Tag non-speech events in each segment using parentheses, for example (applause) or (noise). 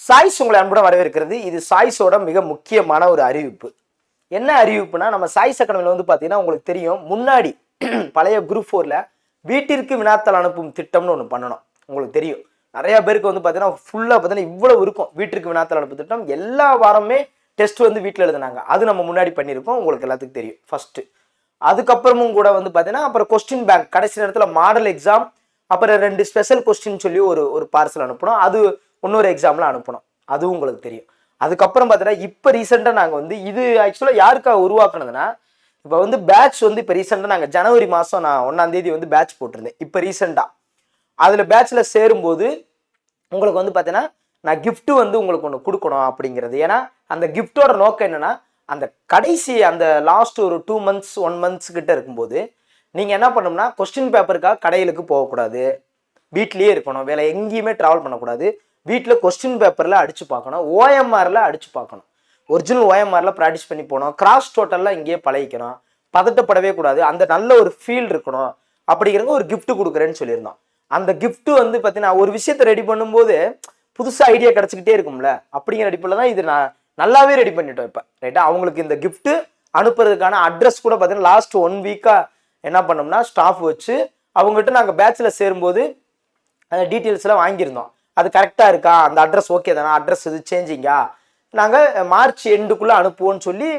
Choice உங்களை அன்புடன் வரவேற்கிறது. இது சாய்ஸோட மிக முக்கியமான ஒரு அறிவிப்பு. என்ன அறிவிப்புனா நம்ம சாய்ஸ் அகாடமியில் வந்து பார்த்தீங்கன்னா உங்களுக்கு தெரியும் முன்னாடி (clears throat) பழைய குரூப் ஃபோரில் வீட்டிற்கு வினாத்தாள் அனுப்பும் திட்டம்னு ஒன்று பண்ணணும். உங்களுக்கு தெரியும். நிறைய பேருக்கு வந்து பார்த்தீங்கன்னா ஃபுல்லாக பார்த்தீங்கன்னா இவ்வளோ இருக்கும். வீட்டிற்கு வினாத்தாள் அனுப்பும் திட்டம். எல்லா வாரமே டெஸ்ட் வந்து வீட்டில் எழுதுனாங்க. அது நம்ம முன்னாடி பண்ணியிருக்கோம். உங்களுக்கு எல்லாத்துக்கும் தெரியும். ஃபஸ்ட்டு அதுக்கப்புறமும் கூட வந்து பார்த்தீங்கன்னா அப்புறம் கொஸ்டின் பேங்க் கடைசி நேரத்தில் மாடல் எக்ஸாம் அப்புறம் ரெண்டு ஸ்பெஷல் கொஸ்டின் சொல்லி ஒரு ஒரு பார்சல் அனுப்பணும். அது இன்னொரு எக்ஸாமில் அனுப்பணும். அதுவும் உங்களுக்கு தெரியும். அதுக்கப்புறம் பார்த்தீங்கன்னா இப்போ ரீசெண்டாக நாங்கள் வந்து இது ஆக்சுவலாக யாருக்காக உருவாக்குனதுன்னா இப்போ வந்து பேட்ச் வந்து இப்போ ரீசெண்டாக நாங்கள் ஜனவரி மாதம் நான் ஒன்றாம் தேதி வந்து பேட்ச் போட்டிருந்தேன். இப்போ ரீசெண்டாக அதில் பேட்ச்சில் சேரும்போது உங்களுக்கு வந்து பார்த்தீங்கன்னா நான் கிஃப்ட்டு வந்து உங்களுக்கு ஒன்று கொடுக்கணும் அப்படிங்கிறது. ஏன்னா அந்த கிஃப்ட்டோட நோக்கம் என்னன்னா அந்த கடைசி அந்த லாஸ்ட் ஒரு டூ மந்த்ஸ் ஒன் மந்த்ஸ் கிட்ட இருக்கும்போது நீங்கள் என்ன பண்ணணும்னா கொஸ்டின் பேப்பருக்காக கடைகளுக்கு போகக்கூடாது. வீட்லேயே இருக்கணும். வேலை எங்கேயுமே ட்ராவல் பண்ணக்கூடாது. வீட்டில் கொஸ்டின் பேப்பரில் அடித்து பார்க்கணும். ஓஎம்ஆரில் அடித்து பார்க்கணும். ஒரிஜினல் ஓஎம்ஆரில் ப்ராக்டிஸ் பண்ணி போகணும் கிராஸ் டோட்டலில் இங்கேயே பழகிக்கணும் பதட்டப்படவே கூடாது. அந்த நல்ல ஒரு ஃபீல் இருக்கணும். அப்படிங்கிறவங்க ஒரு கிஃப்ட் கொடுக்குறேன்னு சொல்லியிருந்தோம். அந்த கிஃப்ட் வந்து பார்த்தீங்கன்னா ஒரு விஷயத்தை ரெடி பண்ணும்போது புதுசாக ஐடியா கிடச்சிக்கிட்டே இருக்கும்ல. அப்படிங்கிற அடிப்பில் தான் இது நான் நல்லாவே ரெடி பண்ணிட்டோம் இப்போ. ரைட்டா அவங்களுக்கு இந்த கிஃப்ட்டு அனுப்புறதுக்கான அட்ரஸ் கூட பார்த்தீங்கன்னா லாஸ்ட் ஒன் வீக்காக என்ன பண்ணோம்னா ஸ்டாஃப் வச்சு அவங்ககிட்ட நாங்கள் பேட்சில் சேரும்போது அந்த டீட்டெயில்ஸ்லாம் வாங்கியிருந்தோம். அது கரெக்டாக இருக்கா? அந்த அட்ரஸ் ஓகே தானா? அட்ரஸ் இது சேஞ்சிங்கா நாங்கள் மார்ச் எண்டுக்குள்ளே அனுப்புவோம்னு சொல்லி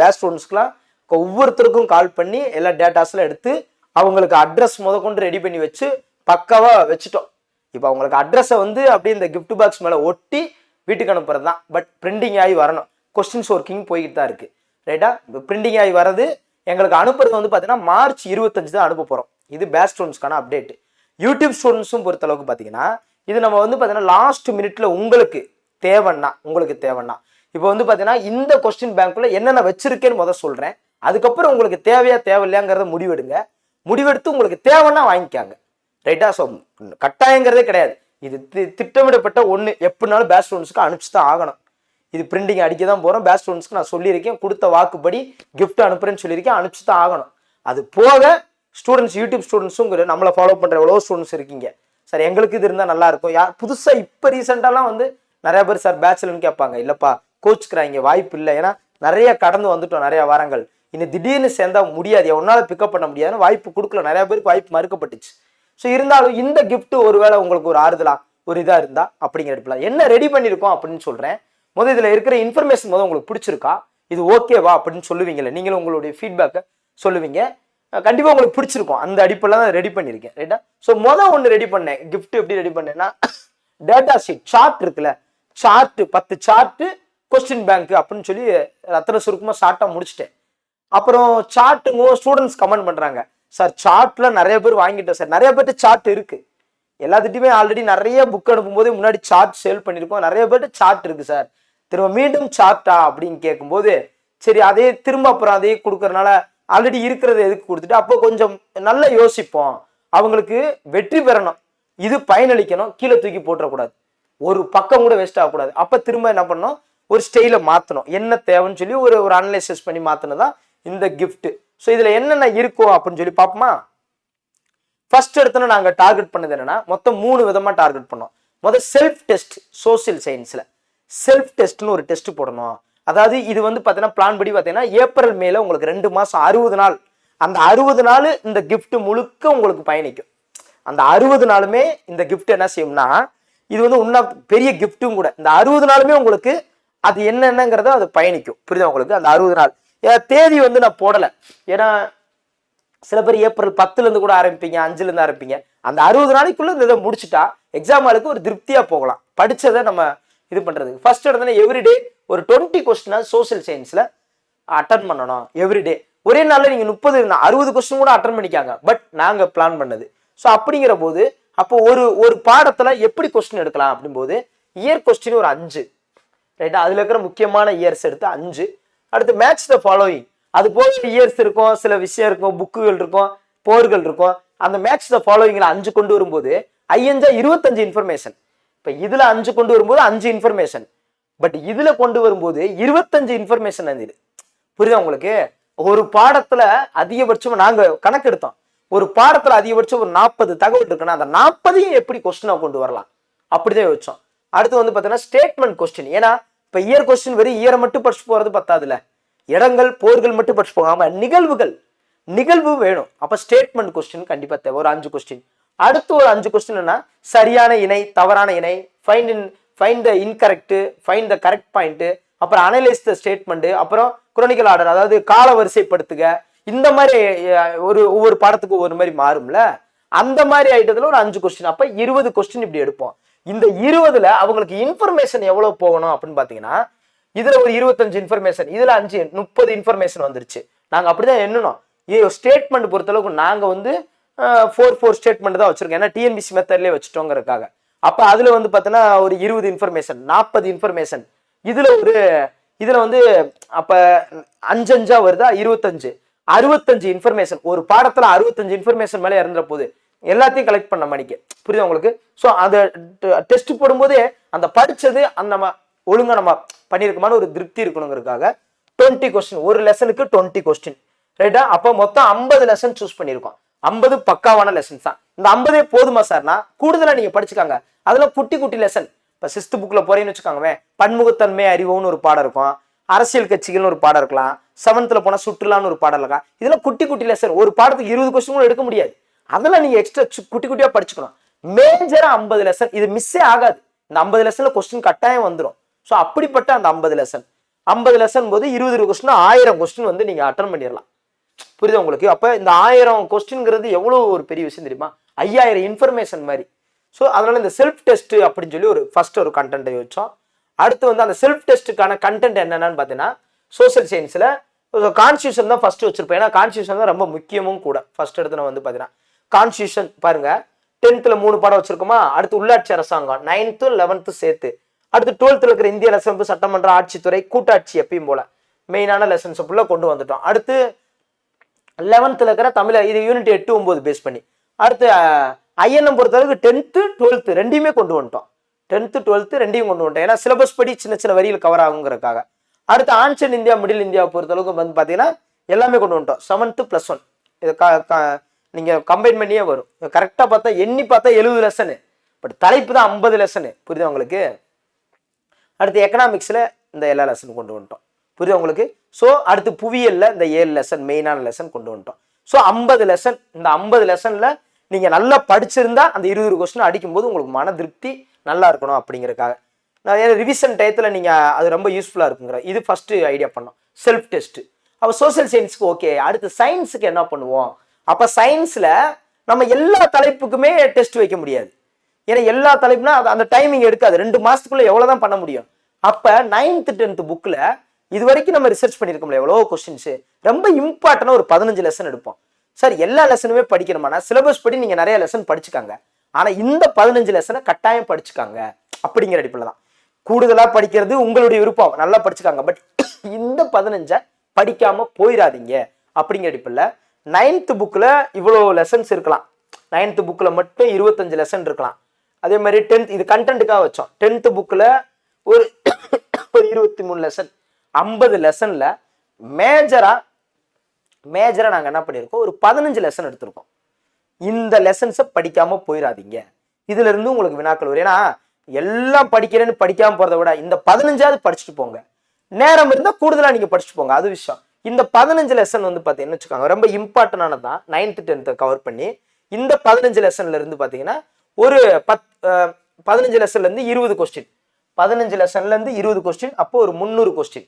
பேஸ்ட் ஸ்டூடெண்ட்ஸ்க்குலாம் ஒவ்வொருத்தருக்கும் கால் பண்ணி எல்லா டேட்டாஸ்லாம் எடுத்து அவங்களுக்கு அட்ரஸ் முத கொண்டு ரெடி பண்ணி வச்சு பக்காவாக வச்சுட்டோம். இப்போ அவங்களுக்கு அட்ரஸை வந்து அப்படியே இந்த கிஃப்ட் பாக்ஸ் மேலே ஒட்டி வீட்டுக்கு அனுப்புறது தான் பட் பிரிண்டிங் ஆகி வரணும். கொஸ்டின்ஸ் ஒர்க்கிங் போய்கிட்டு தான் இருக்குது ரைட்டா இப்போ பிரிண்டிங் ஆகி வரது எங்களுக்கு அனுப்புறது வந்து பார்த்தீங்கன்னா மார்ச் இருபத்தஞ்சு தான் அனுப்ப போகிறோம் இது பேஸ்ட் ஸ்டூடெண்ட்ஸ்க்கான அப்டேட் யூடியூப் ஸ்டூடெண்ட்ஸும் பொறுத்தளவுக்கு பார்த்தீங்கன்னா இது நம்ம வந்து பார்த்தீங்கன்னா லாஸ்ட் மினிட்ல உங்களுக்கு தேவைன்னா உங்களுக்கு தேவைன்னா. இப்போ வந்து பார்த்தீங்கன்னா இந்த கொஸ்டின் பேங்க்குள்ள என்னென்ன வச்சிருக்கேன்னு முதல் சொல்கிறேன் அதுக்கப்புறம் உங்களுக்கு தேவையா தேவையில்லையாங்கிறத முடிவெடுங்க. முடிவெடுத்து உங்களுக்கு தேவைன்னா வாங்கிக்காங்க. ரைட்டா ஸோ கட்டாயங்கிறதே கிடையாது. இது தி- திட்டமிடப்பட்ட ஒன்று எப்படினாலும் பேஸ்ட் ஸ்டூடெண்ட்ஸ்க்கு அனுப்பிச்சு தான் ஆகணும். இது பிரிண்டிங் அடிக்க தான் போகிறோம் பேஸ்ட் ஸ்டூடெண்ட்ஸ்க்கு நான் சொல்லியிருக்கேன். கொடுத்த வாக்குப்படி கிஃப்ட் அனுப்புறேன்னு சொல்லியிருக்கேன். அனுப்பிச்சு தான் ஆகணும். அது போக ஸ்டூடெண்ட்ஸ் யூடியூப் ஸ்டூடெண்ட்ஸும் நம்மளை ஃபாலோ பண்ணுற எவ்வளோ ஸ்டூடெண்ட்ஸ் இருக்கீங்க. சார் எங்களுக்கு இது இருந்தால் நல்லா இருக்கும். யார் புதுசாக இப்போ ரீசெண்டாலாம் வந்து நிறைய பேர் சார் பேச்சுலர்னு கேட்பாங்க. இல்லைப்பா கோச்சுக்கிறாங்க வாய்ப்பு இல்லை. ஏன்னா நிறைய கடந்து வந்துட்டோம் நிறைய வாரங்கள். இனி திடீர்னு சேர்ந்தா முடியாது. உன்னால் பிக்கப் பண்ண முடியாதுன்னு வாய்ப்பு கொடுக்கல. நிறைய பேருக்கு வாய்ப்பு மறுக்கப்பட்டுச்சு. ஸோ இருந்தாலும் இந்த கிஃப்ட் ஒருவேளை உங்களுக்கு ஒரு ஆறுதலா ஒரு இதாக இருந்தா அப்படிங்கிற இடத்துல. என்ன ரெடி பண்ணியிருக்கோம் அப்படின்னு சொல்கிறேன் முதல் இதில் இருக்கிற இன்ஃபர்மேஷன் முதல் உங்களுக்கு பிடிச்சிருக்கா? இது ஓகேவா அப்படின்னு சொல்லுவீங்கல்ல. நீங்களும் உங்களுடைய ஃபீட்பேக்கை சொல்லுவீங்க. கண்டிப்பாக உங்களுக்கு பிடிச்சிருக்கும். அந்த அடிப்பெல்லாம் தான் ரெடி பண்ணியிருக்கேன். ரைட்டா ஸோ மொதல் ஒன்று ரெடி பண்ணேன். கிஃப்ட் எப்படி ரெடி பண்ணேன்னா டேட்டா ஷீட் சார்ட் இருக்குல்ல? சார்ட்டு பத்து சார்ட்டு கொஸ்டின் பேங்க் அப்படின்னு சொல்லி ரத்தன சுருக்கமாக ஷார்ட்டாக முடிச்சிட்டேன். அப்புறம் சார்ட்டுங்க ஸ்டூடெண்ட்ஸ் கமெண்ட் பண்ணுறாங்க சார் சார்ட்லாம் நிறைய பேர் வாங்கிட்டோம் சார் நிறைய பேர்ட்டு சார்ட் இருக்குது எல்லாத்துட்டையுமே ஆல்ரெடி நிறைய புக் அனுப்பும்போது முன்னாடி சார்ட் சேல் பண்ணியிருக்கோம். நிறைய பேர்ட்டு சார்ட் இருக்குது சார் திரும்ப மீண்டும் சார்ட்டா அப்படின்னு கேட்கும்போது சரி அதே திரும்ப அப்புறம் அதே கொடுக்கறனால ஆல்ரெடி இருக்கிறத எதுக்கு கொடுத்துட்டு அப்போ கொஞ்சம் நல்லா யோசிப்போம். அவங்களுக்கு வெற்றி பெறணும். இது பயனளிக்கணும். கீழே தூக்கி போட்டுறக்கூடாது. ஒரு பக்கம் கூட வேஸ்ட் ஆகக்கூடாது. அப்போ திரும்ப என்ன பண்ணணும்? ஒரு ஸ்டைலை மாற்றணும் என்ன தேவைன்னு சொல்லி ஒரு ஒரு அனலைசிஸ் பண்ணி மாற்றினதான் இந்த கிஃப்ட் ஸோ இதில் என்னென்ன இருக்கும் அப்படின்னு சொல்லி பார்ப்போமா? ஃபர்ஸ்ட் எடுத்தோன்னு நாங்கள் டார்கெட் பண்ணது என்னன்னா மொத்தம் மூணு விதமாக டார்கெட் பண்ணோம். முதல் செல்ஃப் டெஸ்ட் சோசியல் சயின்ஸில் செல்ஃப் டெஸ்ட்னு ஒரு டெஸ்ட் போடணும். அதாவது இது வந்து பார்த்தீங்கன்னா பிளான் படி பார்த்தீங்கன்னா ஏப்ரல் மேல உங்களுக்கு ரெண்டு மாதம் அறுபது நாள். அந்த அறுபது நாள் இந்த கிஃப்ட் முழுக்க உங்களுக்கு பயணிக்கும். அந்த அறுபது நாளுமே இந்த கிஃப்ட் என்ன செய்யும்னா இது வந்து இன்னும் பெரிய கிஃப்ட்டும் கூட. இந்த அறுபது நாளுமே உங்களுக்கு அது என்னென்னங்கிறத அது பயணிக்கும். புரியுதா உங்களுக்கு? அந்த அறுபது நாள். தேதி வந்து நான் போடலை. ஏன்னா சில பேர் ஏப்ரல் பத்துலேருந்து கூட ஆரம்பிப்பீங்க அஞ்சுலேருந்து ஆரம்பிப்பீங்க. அந்த அறுபது நாளைக்குள்ளே இந்த இதை முடிச்சுட்டா எக்ஸாம் ஆளுக்கு ஒரு திருப்தியாக போகலாம். படித்ததை நம்ம இது பண்ணுறதுக்கு ஃபர்ஸ்ட் எடுத்தோன்னா எவ்ரிடே ஒரு டுவெண்ட்டி கொஸ்டினா சோசியல் சயின்ஸில் அட்டன் பண்ணணும் எவ்ரிடே ஒரே நாளில் நீங்கள் முப்பது அறுபது கொஸ்டின் கூட அட்டன் பண்ணிக்காங்க. பட் நாங்கள் பிளான் பண்ணது. ஸோ அப்படிங்கிற போது அப்போ ஒரு ஒரு பாடத்தில் எப்படி கொஸ்டின் எடுக்கலாம் அப்படிங்கும்போது இயர் கொஸ்டின் ஒரு அஞ்சு. ரைட்டா அதில் இருக்கிற முக்கியமான இயர்ஸ் எடுத்து அஞ்சு. அடுத்து மேட்ச் த ஃபாலோயிங் அது போக இயர்ஸ் இருக்கும் சில விஷயம் இருக்கும் புக்குகள் இருக்கும் போர்கள் இருக்கும். அந்த மேட்ச் த ஃபாலோயிங்கில் அஞ்சு கொண்டு வரும்போது ஐயஞ்சா இருபத்தஞ்சு இன்ஃபர்மேஷன் இப்போ இதில் அஞ்சு கொண்டு வரும்போது அஞ்சு இன்ஃபர்மேஷன் பட் இதுல கொண்டு வரும்போது இருபத்தஞ்சு இன்ஃபர்மேஷன் இருந்தது. புரியுதா உங்களுக்கு? ஒரு பாடத்துல அதிகபட்சம் நாங்க கணக்கு எடுத்தோம். ஒரு பாடத்துல அதிகபட்சம் ஒரு நாற்பது தகவல் இருக்குன்னா அந்த நாற்பதையும் எப்படி கொஸ்டினா கொண்டு வரலாம்? அப்படிதான் யோசிச்சோம். அடுத்து வந்து பார்த்தீங்கன்னா ஸ்டேட்மெண்ட் கொஸ்டின் ஏன்னா இப்போ இயர் கொஸ்டின் வெறும் இயரை மட்டும் படிச்சு போகிறது பத்தாதுல இடங்கள் போர்கள் மட்டும் படிச்சு போகாம நிகழ்வுகள். நிகழ்வு வேணும். அப்போ ஸ்டேட்மெண்ட் கொஸ்டின் கண்டிப்பாக தேவை. ஒரு அஞ்சு கொஸ்டின் அடுத்து ஒரு அஞ்சு கொஸ்டின் என்ன சரியான இணை தவறான இணை find in find the incorrect find the correct point அப்புறம் அனலைஸ் த ஸ்டேட்மெண்ட்டு அப்புறம் குரோனிக்கல் ஆர்டர் அதாவது கால வரிசைப்படுத்துக. இந்த மாதிரி ஒரு ஒவ்வொரு பாடத்துக்கு ஒவ்வொரு மாதிரி மாறும்ல? அந்த மாதிரி ஐட்டத்தில் ஒரு அஞ்சு கொஸ்டின் அப்போ இருபது கொஸ்டின் இப்படி எடுப்போம். இந்த இருபதுல அவங்களுக்கு இன்ஃபர்மேஷன் எவ்வளோ போகணும் அப்படின்னு பார்த்தீங்கன்னா இதில் ஒரு இருபத்தஞ்சு இன்ஃபர்மேஷன் இதில் அஞ்சு முப்பது இன்ஃபர்மேஷன் வந்துருச்சு. நாங்கள் அப்படிதான் எண்ணணும் ஏ ஸ்டேட்மெண்ட் பொறுத்தளவுக்கு நாங்கள் வந்து ஃபோர் ஃபோர் ஸ்டேட்மெண்ட் தான் வச்சுருக்கோம். ஏன்னா டிஎன்பிசி மெத்தட்லேயே வச்சுட்டோங்கிறதுக்காக. அப்ப அதுல வந்து பார்த்தோன்னா ஒரு இருபது இன்ஃபர்மேஷன் நாற்பது இன்ஃபர்மேஷன் இதுல ஒரு இதுல வந்து அப்ப அஞ்சு அஞ்சா வருதா? இருபத்தஞ்சு. அறுபத்தஞ்சு இன்ஃபர்மேஷன் ஒரு பாடத்துல அறுபத்தஞ்சு இன்ஃபர்மேஷன் மேலே இறந்துற போது எல்லாத்தையும் கலெக்ட் பண்ண மணிக்கு. புரியுதா உங்களுக்கு? ஸோ அந்த டெஸ்ட் போடும்போதே அந்த படிச்சது அந்த நம்ம ஒழுங்கா நம்ம பண்ணியிருக்கமான ஒரு திருப்தி இருக்கணுங்கிறதுக்காக டுவெண்ட்டி கொஸ்டின் ஒரு லெசனுக்கு டுவெண்ட்டி கொஸ்டின் ரைட்டா அப்போ மொத்தம் ஐம்பது லெசன் சூஸ் பண்ணியிருக்கோம் ஐம்பது பக்காவான லெசன்ஸ் தான். இந்த ஐம்பதே போதுமா சார்னா கூடுதலாக நீங்கள் படிச்சுக்காங்க. அதில் குட்டி குட்டி லெசன் இப்போ சிக்ஸ்த் புக்கில் போகிறேன்னு வச்சுக்கோங்களேன். பன்முகத்தன்மை அறிவோன்னு ஒரு பாடம் இருக்கும். அரசியல் கட்சிகள்னு ஒரு பாடம் இருக்கலாம். செவன்த்தில் போனால் சுற்றுலான்னு ஒரு பாடம் இருக்கலாம். இதெல்லாம் குட்டி குட்டி லெசன் ஒரு பாடத்துக்கு இருபது கொஸ்டின் கூட எடுக்க முடியாது. அதெல்லாம் நீங்கள் எக்ஸ்ட்ரா குட்டி குட்டியாக படிச்சுக்கணும். மேஜராக ஐம்பது லெசன் இது மிஸ்ஸே ஆகாது. இந்த ஐம்பது லெசனில் கொஸ்டின் கட்டாயம் வந்துடும் ஸோ அப்படிப்பட்ட அந்த ஐம்பது லெசன் ஐம்பது லெசன் போது இருபது கொஸ்டின் ஆயிரம் கொஸ்டின் வந்து நீங்கள் அட்டன் பண்ணிடலாம். புரியுது உங்களுக்கு? அப்போ இந்த ஆயிரம் கொஸ்டின்ங்கிறது எவ்வளோ ஒரு பெரிய விஷயம் தெரியுமா? ஐயாயிரம் இன்ஃபர்மேஷன் மாதிரி. ஸோ அதனால் இந்த செல்ஃப் டெஸ்ட்டு அப்படின்னு சொல்லி ஒரு ஃபஸ்ட் ஒரு கண்டென்ட்டை வச்சோம். அடுத்து வந்து அந்த செல்ஃப் டெஸ்ட்டுக்கான கண்டென்ட் என்னென்னு பார்த்தீங்கன்னா சோசியல் சயின்ஸில் கான்ஸ்டியூஷன் தான் ஃபஸ்ட்டு வச்சுருப்பேன் ஏன்னா கான்ஸ்டியூஷன் தான் ரொம்ப முக்கியமும் கூட. ஃபர்ஸ்ட் நான் வந்து பார்த்தீங்கன்னா கான்ஸ்டியூஷன் பாருங்கள் டென்த்தில் மூணு பாடம் வச்சுருக்கோமா? அடுத்து உள்ளாட்சி அரசாங்கம் நைன்த்து லெவன்த்து சேர்த்து. அடுத்து டுவெல்த்தில் இருக்கிற இந்திய அரசமைப்பு சட்டமன்ற ஆட்சித்துறை கூட்டாட்சி எப்பயும் போல். மெயினான லெசன்ஸ் ஃபுல்லாக கொண்டு வந்துட்டோம். அடுத்து லெவன்த்தில் இருக்கிற தமிழ இது யூனிட் எட்டு ஒம்பது பேஸ் பண்ணி. அடுத்து ஐஎன்எம் பொறுத்தளவுக்கு டென்த்து டுவெல்த்து ரெண்டையுமே கொண்டு வந்துட்டோம். டென்த்து டுவெல்த்து ரெண்டையும் கொண்டு வந்துட்டோம். ஏன்னா சிலபஸ் படி சின்ன சின்ன வரியில் கவர் ஆகுங்கிறதுக்காக. அடுத்து ஆன்சன் இந்தியா மிடில் இந்தியா பொறுத்தளவுக்கு வந்து பார்த்தீங்கன்னா எல்லாமே கொண்டு வந்துட்டோம். செவன்த்து ப்ளஸ் ஒன் இது க க- கம்பைன் பண்ணியே வரும். கரெக்டாக பார்த்தா எண்ணி பார்த்தா எழுபது லெசனு பட் தலைப்பு தான் ஐம்பது லெசனு புரியுது உங்களுக்கு? அடுத்து எக்கனாமிக்ஸில் இந்த எல்லா லெசன் கொண்டு வந்துட்டோம். புரியுது உங்களுக்கு? ஸோ அடுத்து புவியியலில் இந்த ஏழு லெசன் மெயினான லெசன் கொண்டு வந்துட்டோம். ஸோ ஐம்பது லெசன் இந்த ஐம்பது லெசனில் நீங்கள் நல்லா படிச்சிருந்தா அந்த இருபது கொஸ்டின் அடிக்கும்போது உங்களுக்கு மன திருப்தி நல்லா இருக்கணும் அப்படிங்கிறக்காக நான் ஏன்னா ரிவிஷன் டயத்தில் நீங்கள் அது ரொம்ப யூஸ்ஃபுல்லாக இருக்குங்கிற. இது ஃபஸ்ட்டு ஐடியா பண்ணோம். செல்ஃப் டெஸ்ட்டு அப்போ சோஷியல் சயின்ஸுக்கு ஓகே அடுத்து சயின்ஸுக்கு என்ன பண்ணுவோம்? அப்போ சயின்ஸில் நம்ம எல்லா தலைப்புக்குமே டெஸ்ட் வைக்க முடியாது. ஏன்னா எல்லா தலைப்புனா அது அந்த டைமிங் எடுக்காது. ரெண்டு மாதத்துக்குள்ளே எவ்வளோ தான் பண்ண முடியும். அப்போ நைன்த்து டென்த்து புக்கில் இது வரைக்கும் நம்ம ரிசர்ச் பண்ணியிருக்கோம்ல எவ்வளோ கொஸ்டின்ஸு ரொம்ப இம்பார்ட்டனாக ஒரு பதினஞ்சு லெசன் எடுப்போம். சார் எல்லா லெசனுமே படிக்கணுமானா சிலபஸ் படி நீங்கள் நிறைய லெசன் படிச்சுக்காங்க. ஆனால் இந்த பதினஞ்சு லெசனை கட்டாயம் படிச்சுக்காங்க. அப்படிங்கிற அடிப்பில் தான். கூடுதலாக படிக்கிறது உங்களுடைய விருப்பம். நல்லா படிச்சுக்காங்க. பட் (coughs) இந்த பதினஞ்சை படிக்காமல் போயிடாதீங்க அப்படிங்கிற அடிப்பில் நைன்த்து புக்கில் இவ்வளோ லெசன்ஸ் இருக்கலாம். நைன்த்து புக்கில் மட்டும் இருபத்தஞ்சு லெசன் இருக்கலாம். அதே மாதிரி டென்த் இது கண்டென்ட்டுக்காக வச்சோம். டென்த்து புக்கில் ஒரு (coughs) ஒரு இருபத்தி மூணு லெசன் ஐம்பது லெசனில் மேஜராக மேஜராக நாங்கள் என்ன பண்ணியிருக்கோம் ஒரு பதினஞ்சு லெசன் எடுத்திருக்கோம். இந்த லெசன்ஸை படிக்காம போயிடாதீங்க இதுல இருந்து உங்களுக்கு வினாக்கள் வரும். ஏன்னா எல்லாம் படிக்கிறேன்னு படிக்காம போறதை விட இந்த பதினஞ்சாவது படிச்சுட்டு போங்க. நேரம் இருந்தால் கூடுதலாக நீங்கள் படிச்சுட்டு போங்க. அது விஷயம். இந்த பதினஞ்சு லெசன் வந்து பார்த்தீங்கன்னு வச்சுக்கோங்க. ரொம்ப இம்பார்ட்டன்டானது தான் நைன்த்து டென்த்தை கவர் பண்ணி இந்த பதினஞ்சு லெசன்ல இருந்து பார்த்தீங்கன்னா ஒரு பத் பதினஞ்சு லெசன்ல இருந்து இருபது கொஸ்டின் பதினஞ்சு லெசன்ல இருந்து இருபது கொஸ்டின் அப்போ ஒரு முந்நூறு கொஸ்டின்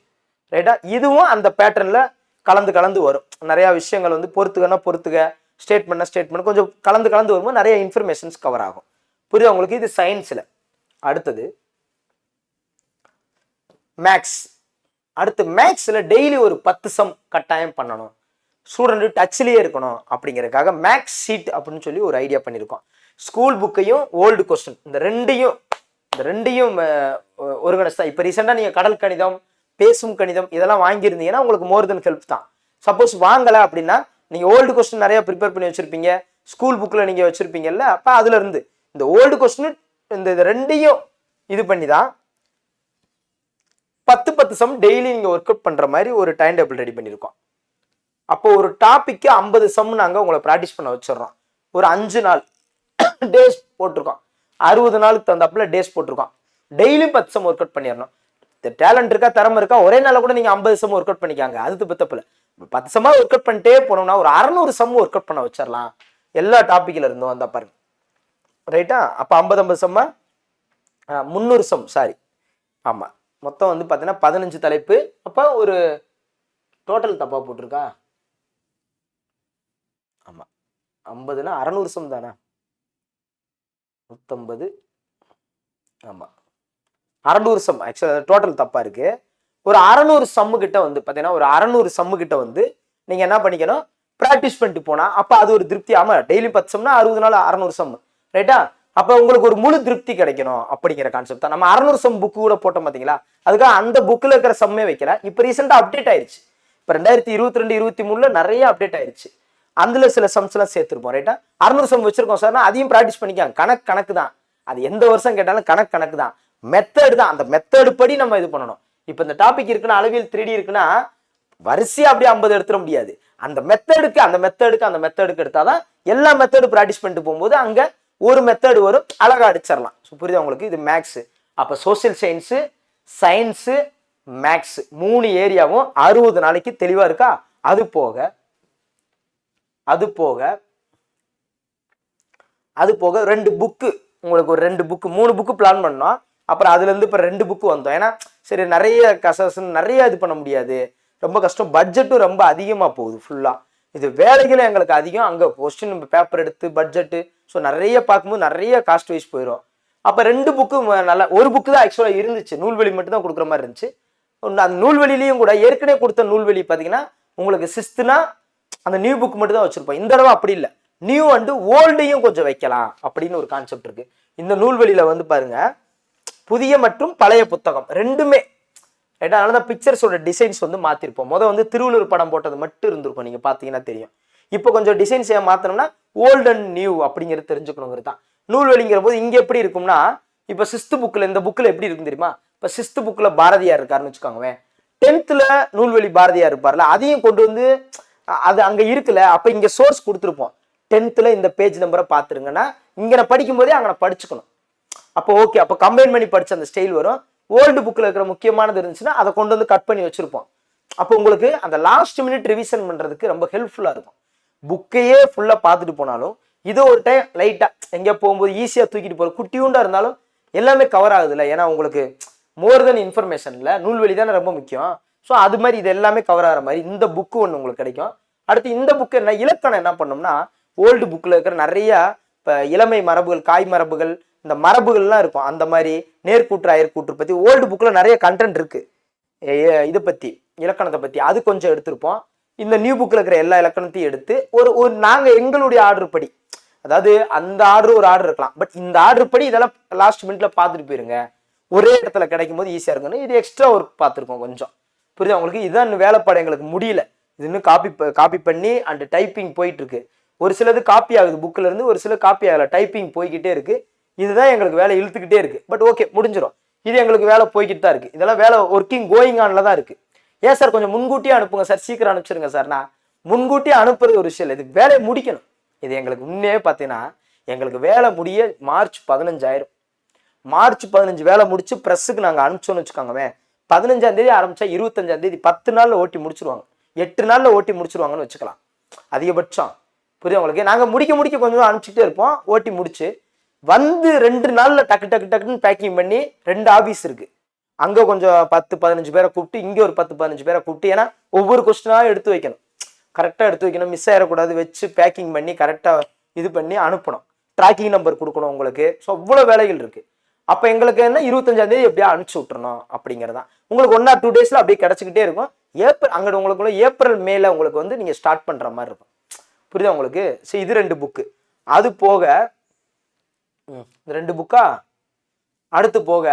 ரைட்டா இதுவும் அந்த பேட்டர்ன்ல கலந்து கலந்து வரும். நிறையா விஷயங்கள் வந்து பொறுத்துக்கன்னா பொறுத்துக்க ஸ்டேட்மெண்ட்னா ஸ்டேட்மெண்ட் கொஞ்சம் கலந்து கலந்து வரும்போது நிறைய இன்ஃபர்மேஷன்ஸ் கவர் ஆகும். புரியுது உங்களுக்கு? இது சயின்ஸில் அடுத்தது மேக்ஸ் அடுத்து மேக்ஸில் டெய்லி ஒரு பத்து சம் கட்டாயம் பண்ணணும். ஸ்டூடெண்ட் டச்லேயே இருக்கணும் அப்படிங்கிறதுக்காக மேக்ஸ் சீட் அப்படின்னு சொல்லி ஒரு ஐடியா பண்ணியிருக்கோம். ஸ்கூல் புக்கையும் ஓல்டு கொஸ்டின் இந்த ரெண்டையும் இந்த ரெண்டையும் ஒருங்கிணைச்சு தான். இப்போ ரீசெண்டாக நீங்கள் கடல் கணிதம் பேசும் கணிதம் இதெல்லாம் வாங்கியிருந்தீங்கன்னா உங்களுக்கு மோர் தென் ஹெல்ப் தான். சப்போஸ் வாங்கலை அப்படின்னா நீங்கள் ஓல்டு கொஸ்டின் நிறையா ப்ரிப்பேர் பண்ணி வச்சுருப்பீங்க. ஸ்கூல் புக்கில் நீங்கள் வச்சுருப்பீங்கல்ல அப்போ அதுலேருந்து இந்த ஓல்டு கொஸ்டின் இந்த இது ரெண்டையும் இது பண்ணி தான் பத்து பத்து சம் டெய்லி நீங்கள் ஒர்க் அவுட் பண்ணுற மாதிரி ஒரு டைம் டேபிள் ரெடி பண்ணியிருக்கோம். அப்போ ஒரு டாப்பிக்கு ஐம்பது சம் நாங்கள் உங்களை ப்ராக்டிஸ் பண்ண வச்சிடுறோம். ஒரு அஞ்சு நாள் (coughs) டேஸ் போட்டிருக்கோம். அறுபது நாளுக்கு தகுந்தாப்புல டேஸ் போட்டிருக்கோம். டெய்லியும் பத்து சம் ஒர்க் அவுட் பண்ணிடணும். டேலண்ட் இருக்கா திறமை இருக்கா ஒரே நாளில் கூட நீங்கள் ஐம்பது சம் ஒர்க் அவுட் பண்ணிக்காங்க. அது தப்பில் பத்து சம்மா ஒர்க் அவுட் பண்ணிட்டே போனோம்னா ஒரு அறநூறு சம் ஒர்க் அவுட் பண்ண வச்சிடலாம் எல்லா டாப்பிக்கில் இருந்தும் அந்த பாருங்க. ரைட்டா அப்போ ஐம்பது ஐம்பது சம்மா முந்நூறு சம் சாரி ஆமாம் மொத்தம் வந்து பார்த்தீங்கன்னா பதினஞ்சு தலைப்பு. அப்போ ஒரு டோட்டல் தப்பாக போட்டிருக்கா? ஆமாம் ஐம்பதுனா அறநூறு சம் தானே? நூற்றம்பது ஆமாம் அறநூறு சம் ஆக்சுவலாக டோட்டல் தப்பாக இருக்குது ஒரு அறநூறு சம்மு கிட்ட வந்து பார்த்தீங்கன்னா ஒரு அறநூறு சம்மு கிட்ட வந்து நீங்கள் என்ன பண்ணிக்கணும்? ப்ராக்டிஸ் பண்ணிட்டு போனால் அப்போ அது ஒரு திருப்தி. ஆமாம் டெய்லி பத்து சம்னா அறுபது நாள் அறநூறு சம். ரைட்டா அப்போ உங்களுக்கு ஒரு முழு திருப்தி கிடைக்கணும் அப்படிங்கிற கான்செப்ட் தான். நம்ம அறநூறு சம் புக்கு கூட போட்டோம் பார்த்தீங்களா அதுக்காக அந்த புக்கில் இருக்கிற சம்மே வைக்கல. இப்போ ரீசெண்டாக அப்டேட் ஆயிடுச்சு இப்போ ரெண்டாயிரத்தி இருபத்தி ரெண்டு இருபத்தி மூணில் நிறைய அப்டேட் ஆயிடுச்சு அதில் சில சம்ஸ் எல்லாம் சேர்த்துருப்போம் ரைட்டா அறநூறு சம் வச்சிருக்கோம் சார்னா அதையும் ப்ராக்டிஸ் பண்ணிக்காங்க. கணக்கு கணக்கு தான். அது எந்த வருஷம் கேட்டாலும் கணக்கு கணக்கு தான். மெத்தடு தான். அந்த மெத்தடு படி நம்ம இது பண்ணணும். இப்போ இந்த டாபிக் இருக்குன்னா அளவியல் த்ரீ இருக்குன்னா வரிசையாக அப்படியே ஐம்பது எடுத்துட முடியாது. அந்த மெத்தடுக்கு அந்த மெத்தடுக்கு அந்த மெத்தடுக்கு எடுத்தாதான் எல்லா மெத்தடு ப்ராக்டிஸ் பண்ணிட்டு போகும்போது அங்கே ஒரு மெத்தடு வரும். அழகா அடிச்சிடலாம். ஸோ புரியுதா உங்களுக்கு? இது மேக்ஸு அப்போ சோசியல் சயின்ஸு சயின்ஸு மேக்ஸ் மூணு ஏரியாவும் அறுபது நாளைக்கு தெளிவாக இருக்கா? அது போக அது போக அது போக ரெண்டு புக்கு உங்களுக்கு ஒரு ரெண்டு புக்கு மூணு புக்கு பிளான் பண்ணோம் அப்புறம் அதுலேருந்து இப்போ ரெண்டு புக்கு வந்தோம். ஏன்னா சரி நிறைய கசசன்னு நிறைய இது பண்ண முடியாது. ரொம்ப கஷ்டம். பட்ஜெட்டும் ரொம்ப அதிகமாக போகுது ஃபுல்லாக இது வேலைகளும் எங்களுக்கு அதிகம். அங்கே கொஸ்டின் பேப்பர் எடுத்து பட்ஜெட்டு ஸோ நிறைய பார்க்கும்போது நிறைய காஸ்ட் வைஸ் போயிடும் அப்போ ரெண்டு புக்கு நல்லா ஒரு புக்கு தான் ஆக்சுவலாக இருந்துச்சு. நூல்வெளி மட்டும் தான் கொடுக்குற மாதிரி இருந்துச்சு. அந்த நூல்வெளிலையும் கூட ஏற்கனவே கொடுத்த நூல்வெளி பார்த்தீங்கன்னா உங்களுக்கு சிஸ்துனா அந்த நியூ புக் மட்டும் தான் வச்சுருப்போம். இந்த தடவை அப்படி இல்லை. நியூ அண்டு ஓல்டையும் கொஞ்சம் வைக்கலாம். அப்படின்னு ஒரு கான்செப்ட் இருக்குது இந்த நூல்வெளியில் வந்து பாருங்கள் புதிய மற்றும் பழைய புத்தகம் ரெண்டுமே. ரைட்டா அதனால தான் பிக்சர்ஸோட டிசைன்ஸ் வந்து மாற்றிருப்போம் முத வந்து திருவள்ளூர் படம் போட்டது மட்டும் இருந்திருக்கும். நீங்கள் பார்த்தீங்கன்னா தெரியும். இப்போ கொஞ்சம் டிசைன்ஸ் ஏன் மாற்றணும்னா ஓல்ட் அண்ட் நியூ அப்படிங்கிறது தெரிஞ்சுக்கணுங்கிறது தான். நூல்வெளிங்கிற போது இங்கே எப்படி இருக்கும்னா இப்போ சிஸ்து புக்கில் இந்த புக்கில் எப்படி இருக்கும் தெரியுமா? இப்போ சிஸ்து புக்கில் பாரதியார் இருக்காருன்னு வச்சுக்கோங்க டென்த்தில் நூல்வெளி பாரதியார் இருப்பார்ல அதையும் கொண்டு வந்து அது அங்கே இருக்குல்ல அப்போ இங்கே சோர்ஸ் கொடுத்துருப்போம். டென்த்தில் இந்த பேஜ் நம்பரை பார்த்துருங்கன்னா இங்கே நான் படிக்கும்போதே அங்கே நான் படிச்சுக்கணும். அப்போ ஓகே அப்போ கம்பைன் பண்ணி படித்த அந்த ஸ்டைல் வரும். ஓல்டு புக்கில் இருக்கிற முக்கியமானது இருந்துச்சுன்னா அதை கொண்டு வந்து கட் பண்ணி வச்சுருப்போம். அப்போ உங்களுக்கு அந்த லாஸ்ட் மினிட் ரிவிஷன் பண்ணுறதுக்கு ரொம்ப ஹெல்ப்ஃபுல்லாக இருக்கும். புக்கையே ஃபுல்லாக பார்த்துட்டு போனாலும் இது ஒரு டைம் லைட்டாக எங்கேயா போகும்போது ஈஸியாக தூக்கிட்டு போகிற குட்டியூண்டாக இருந்தாலும் எல்லாமே கவர் ஆகுதுல்ல. ஏன்னா உங்களுக்கு மோர் தென் இன்ஃபர்மேஷனில் நூல்வெளி தானே ரொம்ப முக்கியம். ஸோ அது மாதிரி இது எல்லாமே கவர் ஆகிற மாதிரி இந்த புக்கு ஒன்று உங்களுக்கு கிடைக்கும். அடுத்து இந்த புக்கு என்ன இலக்கணம் என்ன பண்ணோம்னா ஓல்டு புக்கில் இருக்கிற நிறையா இப்போ இளமை மரபுகள் காய் மரபுகள் இந்த மரபுகள்லாம் இருக்கும். அந்த மாதிரி நேர்கூற்று அயற்கூற்று பற்றி ஓல்டு புக்கில் நிறைய கண்டென்ட் இருக்குது இதை பற்றி இலக்கணத்தை பற்றி அது கொஞ்சம் எடுத்திருப்போம். இந்த நியூ புக்கில் இருக்கிற எல்லா இலக்கணத்தையும் எடுத்து ஒரு ஒரு நாங்கள் எங்களுடைய ஆர்டர் படி அதாவது அந்த ஆர்டர் ஒரு ஆர்டர் இருக்கலாம். பட் இந்த ஆர்டர் படி இதெல்லாம் லாஸ்ட் மினிட்ல பார்த்துட்டு போயிருங்க. ஒரே இடத்துல கிடைக்கும் போது ஈஸியாக இருக்குன்னு இது எக்ஸ்ட்ரா ஒர்க் பார்த்துருக்கோம் கொஞ்சம். புரியுது உங்களுக்கு? இதுதான் இன்னும் வேலைப்பாடு எங்களுக்கு முடியல. இது இன்னும் காப்பி காப்பி பண்ணி அண்ட் டைப்பிங் போயிட்டு இருக்கு. ஒரு சிலது காப்பி ஆகுது புக்கில் இருந்து ஒரு சில காப்பி ஆகல. டைப்பிங் போய்கிட்டே இருக்குது இதுதான் எங்களுக்கு வேலை இழுத்துக்கிட்டே இருக்குது பட் ஓகே முடிஞ்சிடும் இது எங்களுக்கு வேலை போய்கிட்டு தான் இருக்குது இதெல்லாம் வேலை ஒர்க்கிங் கோயிங் ஆனில் தான் இருக்குது ஏன் சார் கொஞ்சம் முன்கூட்டியே அனுப்புங்க சார் சீக்கிரம் அனுப்பிச்சிருங்க சார் நான் முன்கூட்டியே அனுப்புறது ஒரு விஷயம் இல்லை. இது வேலையை முடிக்கணும். இது எங்களுக்கு உண்மையே பார்த்தீங்கன்னா எங்களுக்கு வேலை முடிய மார்ச் பதினஞ்சாயிரம். மார்ச் பதினஞ்சு வேலை முடிச்சு ப்ரெஸ்ஸுக்கு நாங்கள் அனுப்பிச்சோன்னு வச்சுக்கோங்கவே பதினஞ்சாம் தேதி ஆரம்பிச்சா இருபத்தஞ்சாம் தேதி பத்து நாளில் ஓட்டி முடிச்சிருவாங்க. எட்டு நாளில் ஓட்டி முடிச்சிருவாங்கன்னு வச்சுக்கலாம். அதிகபட்சம். புரியுது உங்களுக்கு? நாங்கள் முடிக்க முடிக்க கொஞ்சம் அனுப்பிச்சிட்டே இருப்போம். ஓட்டி முடிச்சு வந்து ரெண்டு நாளில் டக்கு டக்கு டக்குன்னு பேக்கிங் பண்ணி ரெண்டு ஆஃபீஸ் இருக்குது அங்கே கொஞ்சம் பத்து பதினஞ்சு பேரை கூப்பிட்டு இங்கே ஒரு பத்து பதினஞ்சு பேரை கூப்பிட்டு ஏன்னா ஒவ்வொரு கொஸ்டினாக எடுத்து வைக்கணும். கரெக்டாக எடுத்து வைக்கணும். மிஸ் ஆகிடக்கூடாது வச்சு பேக்கிங் பண்ணி கரெக்டாக இது பண்ணி அனுப்பணும். ட்ராக்கிங் நம்பர் கொடுக்கணும் உங்களுக்கு. ஸோ அவ்வளோ வேலைகள் இருக்குது அப்போ எங்களுக்கு என்ன இருபத்தஞ்சாந்தேதி எப்படியா அனுப்பிச்சு விட்டுறணும் அப்படிங்கிறதான் உங்களுக்கு ஒன் ஆர் டூ டேஸில் அப்படியே கிடச்சிக்கிட்டே இருக்கும். ஏப்ரல் அங்கே உங்களுக்குள்ள ஏப்ரல் மேல உங்களுக்கு வந்து நீங்கள் ஸ்டார்ட் பண்ணுற மாதிரி இருக்கும். புரியுதா உங்களுக்கு? சரி இது ரெண்டு புக்கு அது போக ம், ரெண்டு புக்கா? அடுத்து போக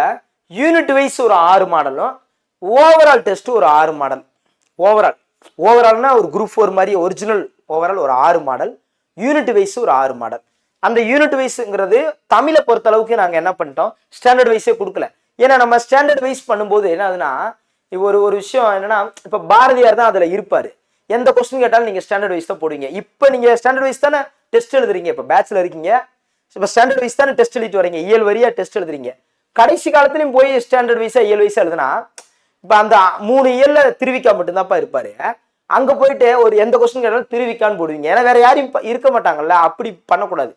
யூனிட் வைஸ் ஒரு ஆறு மாடலும் ஓவரால் டெஸ்ட் ஒரு ஆறு மாடல். ஓவரால் ஓவரால்னா ஒரு குரூப் ஃபோர் மாதிரி ஒரிஜினல் ஓவரால் ஒரு ஆறு மாடல் யூனிட் வைஸ் ஒரு ஆறு மாடல். அந்த யூனிட் வைஸுங்கிறது தமிழை பொறுத்த அளவுக்கு நாங்கள் என்ன பண்ணிட்டோம்? ஸ்டாண்டர்ட் வைஸே கொடுக்கல. ஏன்னா நம்ம ஸ்டாண்டர்ட் வைஸ் பண்ணும்போது என்ன ஆகுதுன்னா இப்போ ஒரு ஒரு விஷயம் என்னன்னா இப்போ பாரதியார் தான் அதில் இருப்பார். எந்த கொஸ்டின் கேட்டாலும் நீங்கள் ஸ்டாண்டர்ட் வைஸ் தான் போடுவீங்க. இப்போ நீங்கள் ஸ்டாண்டர்ட் வைஸ் தானே டெஸ்ட் எழுதுறீங்க? இப்போ பேட்ச்ல இருக்கீங்க. இப்போ ஸ்டாண்டர்ட் வைஸ் தானே டெஸ்ட் எழுதிட்டு வரீங்க இயல் வரியா டெஸ்ட் எழுதுறீங்க. கடைசி காலத்துலையும் போய் ஸ்டாண்டர்ட் வைஸா இயல் வைஸா எழுதுனா இப்போ அந்த மூணு இயல்ல திருவிக்கா மட்டும்தான்ப்பா இருப்பாரு. அங்க போயிட்டு ஒரு எந்த கொஸ்டின் கேட்டாலும் திருவிக்கான்னு போடுவீங்க. ஏன்னா வேற யாரும் இருக்க மாட்டாங்கல்ல. அப்படி பண்ணக்கூடாது.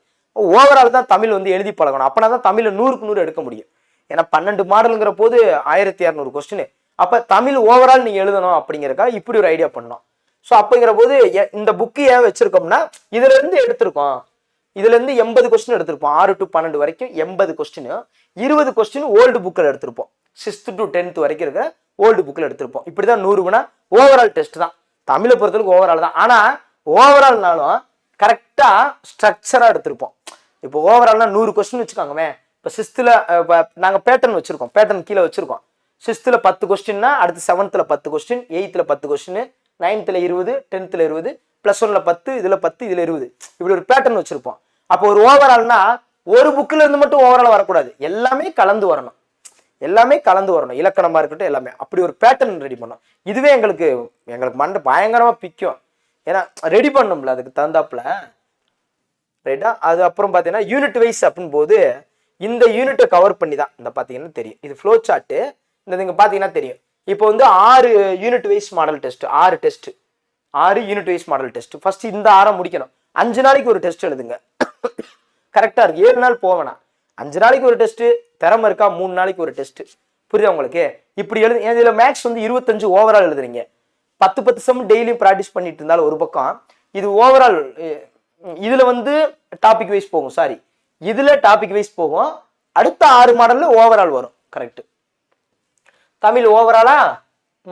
ஓவரால் தான் தமிழ் வந்து எழுதி பழகணும். அப்பனா தான் தமிழ் நூறுக்கு நூறு எடுக்க முடியும். ஏன்னா பன்னெண்டு மாடலுங்கிற போது ஆயிரத்தி இரநூறு கொஸ்டின் அப்ப தமிழ் ஓவரால் நீங்க எழுதணும் அப்படிங்கிறக்கா இப்படி ஒரு ஐடியா பண்ணோம் ஸோ அப்படிங்கிற போது எ- இந்த புக்கு ஏன் வச்சிருக்கோம்னா இதுல இருந்து எடுத்திருக்கோம். இதுல இருந்து எண்பது கொஸ்டின் எடுத்திருப்போம். ஆறு டு பன்னெண்டு வரைக்கும் எண்பது கொஸ்டின் இருபது கொஸ்டின் ஓல்டு புக்கில் எடுத்திருப்போம். சிக்ஸ்த் டு டென்த் வரைக்கும் இருக்கிற ஓல்டு புக்கில் எடுத்திருப்போம். இப்படிதான் நூறு குணா ஓவரால் டெஸ்ட் தான். தமிழை பொறுத்தவரைக்கும் ஓவரால் தான். ஆனா ஓவரால்னாலும் கரெக்டா ஸ்ட்ரக்சரா எடுத்திருப்போம். இப்போ ஓவரால்னா நூறு கொஸ்டின் வச்சுக்காங்கவே இப்போ சிக்ஸ்த்தில் இப்போ நாங்கள் பேட்டர்ன் வச்சிருக்கோம். பேட்டர்ன் கீழே வச்சிருக்கோம். சிக்ஸ்த்தில் பத்து கொஸ்டின்னா அடுத்து செவன்த்தில் பத்து கொஸ்டின் எயித்தில் பத்து கொஸ்டின் நைன்த்தில் இருபது டென்த்தில் இருபது ப்ளஸ் ஒன்ல பத்து இதில் பத்து இதில் இருபது. இப்படி ஒரு பேட்டர்ன் வச்சிருப்போம். அப்போ ஒரு ஓவரால்னா ஒரு புக்கில் இருந்து மட்டும் ஓவரால் வரக்கூடாது. எல்லாமே கலந்து வரணும். எல்லாமே கலந்து வரணும். இலக்கணமாக இருக்கட்டும் எல்லாமே. அப்படி ஒரு பேட்டர்ன் ரெடி பண்ணோம் இதுவே எங்களுக்கு எங்களுக்கு மண்டை பயங்கரமாக பிக்கும். ஏன்னா ரெடி பண்ணோம்ல அதுக்கு தகுந்தாப்புல. ரைட்டா அது அப்புறம் பார்த்தீங்கன்னா யூனிட் வைஸ் அப்படின்னு போது இந்த யூனிட்டை கவர் பண்ணி தான். இந்த பார்த்தீங்கன்னா தெரியும். இது ஃப்ளோ சார்ட்டு இந்த நீங்கள் பார்த்தீங்கன்னா தெரியும். இப்போ வந்து ஆறு யூனிட் வைஸ் மாடல் டெஸ்ட் ஆறு டெஸ்ட் ஆறு unit wise model test first இந்த ஆறை முடிக்கணும். அஞ்சு நாளைக்கு ஒரு டெஸ்ட் எழுதுங்க. கரெக்டாக இருக்கு. ஏழு நாள் போவேனா அஞ்சு நாளைக்கு ஒரு டெஸ்ட்டு திறமை இருக்கா? மூணு நாளைக்கு ஒரு டெஸ்ட் புரியுதா உங்களுக்கு? இப்படி எழுது இதில் மேக்ஸ் வந்து இருபத்தஞ்சு ஓவரால் எழுதுறீங்க. பத்து பத்து சம் டெய்லியும் ப்ராக்டிஸ் பண்ணிட்டு இருந்தாலும் ஒரு பக்கம். இது ஓவரால் இதில் வந்து டாபிக் வைஸ் போகும். சாரி இதில் டாபிக் வைஸ் போகும். அடுத்த ஆறு மாடலில் ஓவரால் வரும். கரெக்ட் தமிழ் ஓவராலா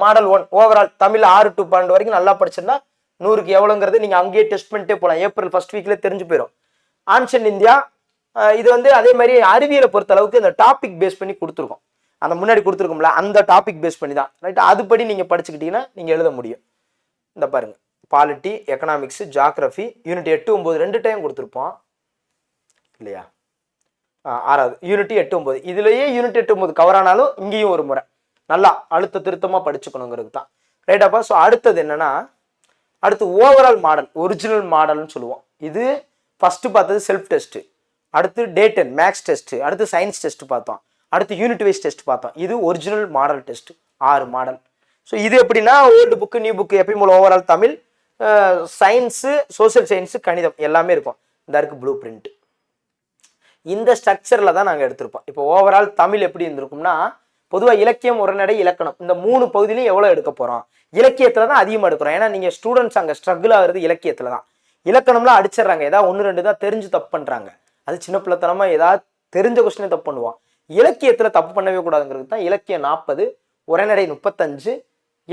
மாடல் ஒன் ஓவரால் தமிழ் ஆறு டு பன்னெண்டு வரைக்கும் நல்லா படிச்சிருந்தா நூறுக்கு எவ்வளோங்கிறது நீங்கள் அங்கேயே டெஸ்ட் பண்ணிட்டே போகலாம் ஏப்ரல் ஃபர்ஸ்ட் வீக்கில் தெரிஞ்சு போயிடும் ஆன்ஷன் இந்தியா இது வந்து அதே மாதிரி அறிவியலை பொறுத்த அளவுக்கு இந்த டாபிக் பேஸ் பண்ணி கொடுத்துருக்கோம். அந்த முன்னாடி கொடுத்துருக்கோம்ல அந்த டாபிக் பேஸ் பண்ணி தான். ரைட் அதுபடி நீங்கள் படிச்சுக்கிட்டீங்கன்னா நீங்கள் எழுத முடியும். இந்த பாருங்கள் பாலிட்டி எக்கனாமிக்ஸ் ஜாக்ரஃபி யூனிட் எட்டு ஒம்பது ரெண்டு டைம் கொடுத்துருப்போம். இல்லையா? ஆ, ஆறாவது. யூனிட் எட்டு ஒம்பது இதுலேயே யூனிட் எட்டு ஒம்பது கவர் ஆனாலும் இங்கேயும் ஒரு முறை. நல்லா அழுத்த திருத்தமாக படிச்சுக்கணுங்கிறது தான். ரைட்டாப்பா ஸோ அடுத்தது என்னன்னா அடுத்து ஓவரால் மாடல் ஒரிஜினல் மாடல்னு சொல்லுவோம். இது ஃபஸ்ட்டு பார்த்தது செல்ஃப் டெஸ்ட்டு அடுத்து டே டென் மேக்ஸ் டெஸ்ட்டு அடுத்து சயின்ஸ் டெஸ்ட்டு பார்த்தோம். அடுத்து யூனிட் வைஸ் டெஸ்ட் பார்த்தோம். இது ஒரிஜினல் மாடல் டெஸ்ட் ஆறு மாடல் ஸோ இது எப்படின்னா ஓல்டு புக்கு நியூ புக்கு எப்பயும் போல் overall Tamil science social science கணிதம் எல்லாமே இருக்கும். இந்த இருக்குது ப்ளூ பிரிண்ட் இந்த ஸ்ட்ரக்சரில் தான் நாங்கள் எடுத்திருப்போம். இப்போ ஓவரால் தமிழ் எப்படி இருந்திருக்கும்னா பொதுவாக இலக்கியம் உரநடை இலக்கணம் இந்த மூணு பகுதியிலையும் எவ்வளோ எடுக்க போகிறோம் இலக்கியத்தில் தான் அதிகமாக எடுக்கிறோம். ஏன்னா நீங்கள் ஸ்டூடெண்ட்ஸ் அங்கே ஸ்ட்ரகிள் ஆகுறது இலக்கியத்தில் தான். இலக்கணம்லாம் அடிச்சிடுறாங்க. ஏதாவது ஒன்று ரெண்டு தான் தெரிஞ்சு தப்பு பண்ணுறாங்க அது சின்ன பிள்ளைத்தனமாக ஏதாவது தெரிஞ்ச கொஸ்டினே தப்பு பண்ணுவான். இலக்கியத்தில் தப்பு பண்ணவே கூடாதுங்கிறது தான் இலக்கியம் நாற்பது உரைநடை முப்பத்தஞ்சு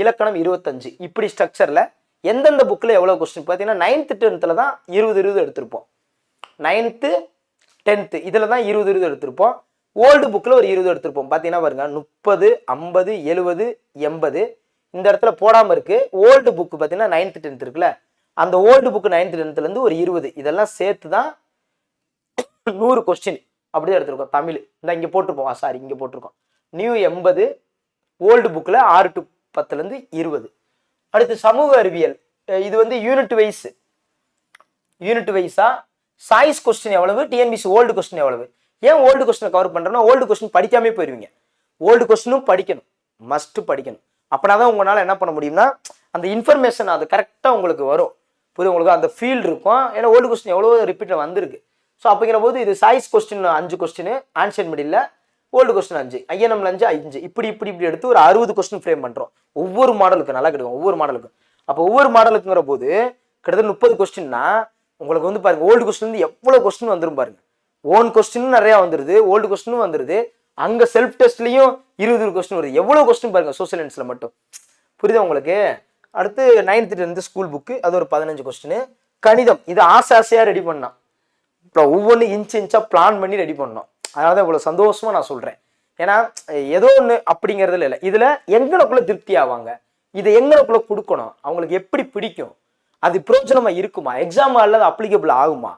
இலக்கணம் இருபத்தஞ்சு. இப்படி ஸ்ட்ரக்சரில் எந்தெந்த புக்கில் எவ்வளோ கொஸ்டின் பார்த்தீங்கன்னா நைன்த்து டென்த்தில் தான் இருபது இருபது எடுத்திருப்போம். நைன்த்து டென்த்து இதில் தான் இருபது இருபது எடுத்திருப்போம். ஓல்டு புக்கில் ஒரு இருபது எடுத்திருப்போம். பார்த்தீங்கன்னா பாருங்க முப்பது ஐம்பது எழுபது எண்பது. இந்த இடத்துல போடாமல் இருக்குது ஓல்டு புக்கு பார்த்தீங்கன்னா நைன்த்து டென்த் இருக்குல்ல. அந்த ஓல்டு புக்கு நைன்த் டென்த்துலேருந்து ஒரு இருபது. இதெல்லாம் சேர்த்து தான் நூறு கொஸ்டின் அப்படியே எடுத்திருக்கோம். தமிழ். இந்த இங்கே போட்டிருப்போம். சாரி இங்கே போட்டிருக்கோம். நியூ எண்பது ஓல்டு புக்கில் ஆறு டு பத்துலேருந்து இருபது. அடுத்து சமூக அறிவியல். இது வந்து யூனிட் வைஸ் யூனிட் வைஸா சாய்ஸ் கொஸ்டின் எவ்வளவு? டிஎன்பிசி ஓல்டு கொஸ்டின் எவ்வளவு? ஏன் ஓல்டு கொஸ்டினை கவர் பண்ணுறோன்னா ஓல்டு கொஸ்டின் படிக்காமே போயிருவீங்க. ஓல்டு கொஸ்டினும் படிக்கணும். மஸ்ட்டு படிக்கணும். அப்படின்னா தான் உங்களால் என்ன பண்ண முடியும்னா அந்த இன்ஃபர்மேஷன் அது கரெக்டாக உங்களுக்கு வரும். புரியுது உங்களுக்கு? அந்த ஃபீல் இருக்கும். ஏன்னா ஓல்டு கொஸ்டின் எவ்வளோ ரிப்பீட்டில் வந்திருக்கு. ஸோ அப்படிங்கிற போது இது சாய்ஸ் கொஸ்டின் அஞ்சு question answer middle old question அஞ்சு ஐஎன்எம்ல அஞ்சு அஞ்சு இப்படி இப்படி இப்படி எடுத்து ஒரு அறுபது கொஸ்டின் ஃப்ரேம் பண்ணுறோம் ஒவ்வொரு மாடலுக்கு நல்லா கிடைக்கும். ஒவ்வொரு மாடலுக்கும் அப்போ ஒவ்வொரு மாடலுக்குங்கிற போது கிட்டத்தட்ட முப்பது கொஸ்டின்னா உங்களுக்கு வந்து பாருங்க ஓல்டு கொஸ்டின் வந்து எவ்வளோ கொஸ்டின் வந்துரும் பாருங்க. ஓன் கொஸ்டின் நிறையா வந்துருது. ஓல்டு கொஸ்டினும் வந்துருது. அங்கே செல்ஃப் டெஸ்ட்லையும் இருபது கொஸ்டின் வருது. எவ்வளோ கொஸ்டின் பாருங்கள் சோசியல் சயின்ஸில் மட்டும். புரியுதா உங்களுக்கு? அடுத்து நைன்த்துலேருந்து ஸ்கூல் புக்கு அது ஒரு பதினஞ்சு கொஸ்டின் கணிதம் இது ஆசை ஆசையாக ரெடி பண்ணான் இப்போ ஒவ்வொன்று இன்ச் இன்ச்சாக பிளான் பண்ணி ரெடி பண்ணோம். அதனால தான் இவ்வளோ சந்தோஷமாக நான் சொல்கிறேன் ஏன்னா ஏதோ ஒன்று அப்படிங்கிறதுல இல்லை. இதில் எங்களுக்குள்ளே திருப்தி ஆவாங்க. இதை எங்களுக்குள்ளே கொடுக்கணும். அவங்களுக்கு எப்படி பிடிக்கும்? அது பிரயோஜனமா இருக்குமா? எக்ஸாம் அல்லது அப்ளிகபிள் ஆகுமா?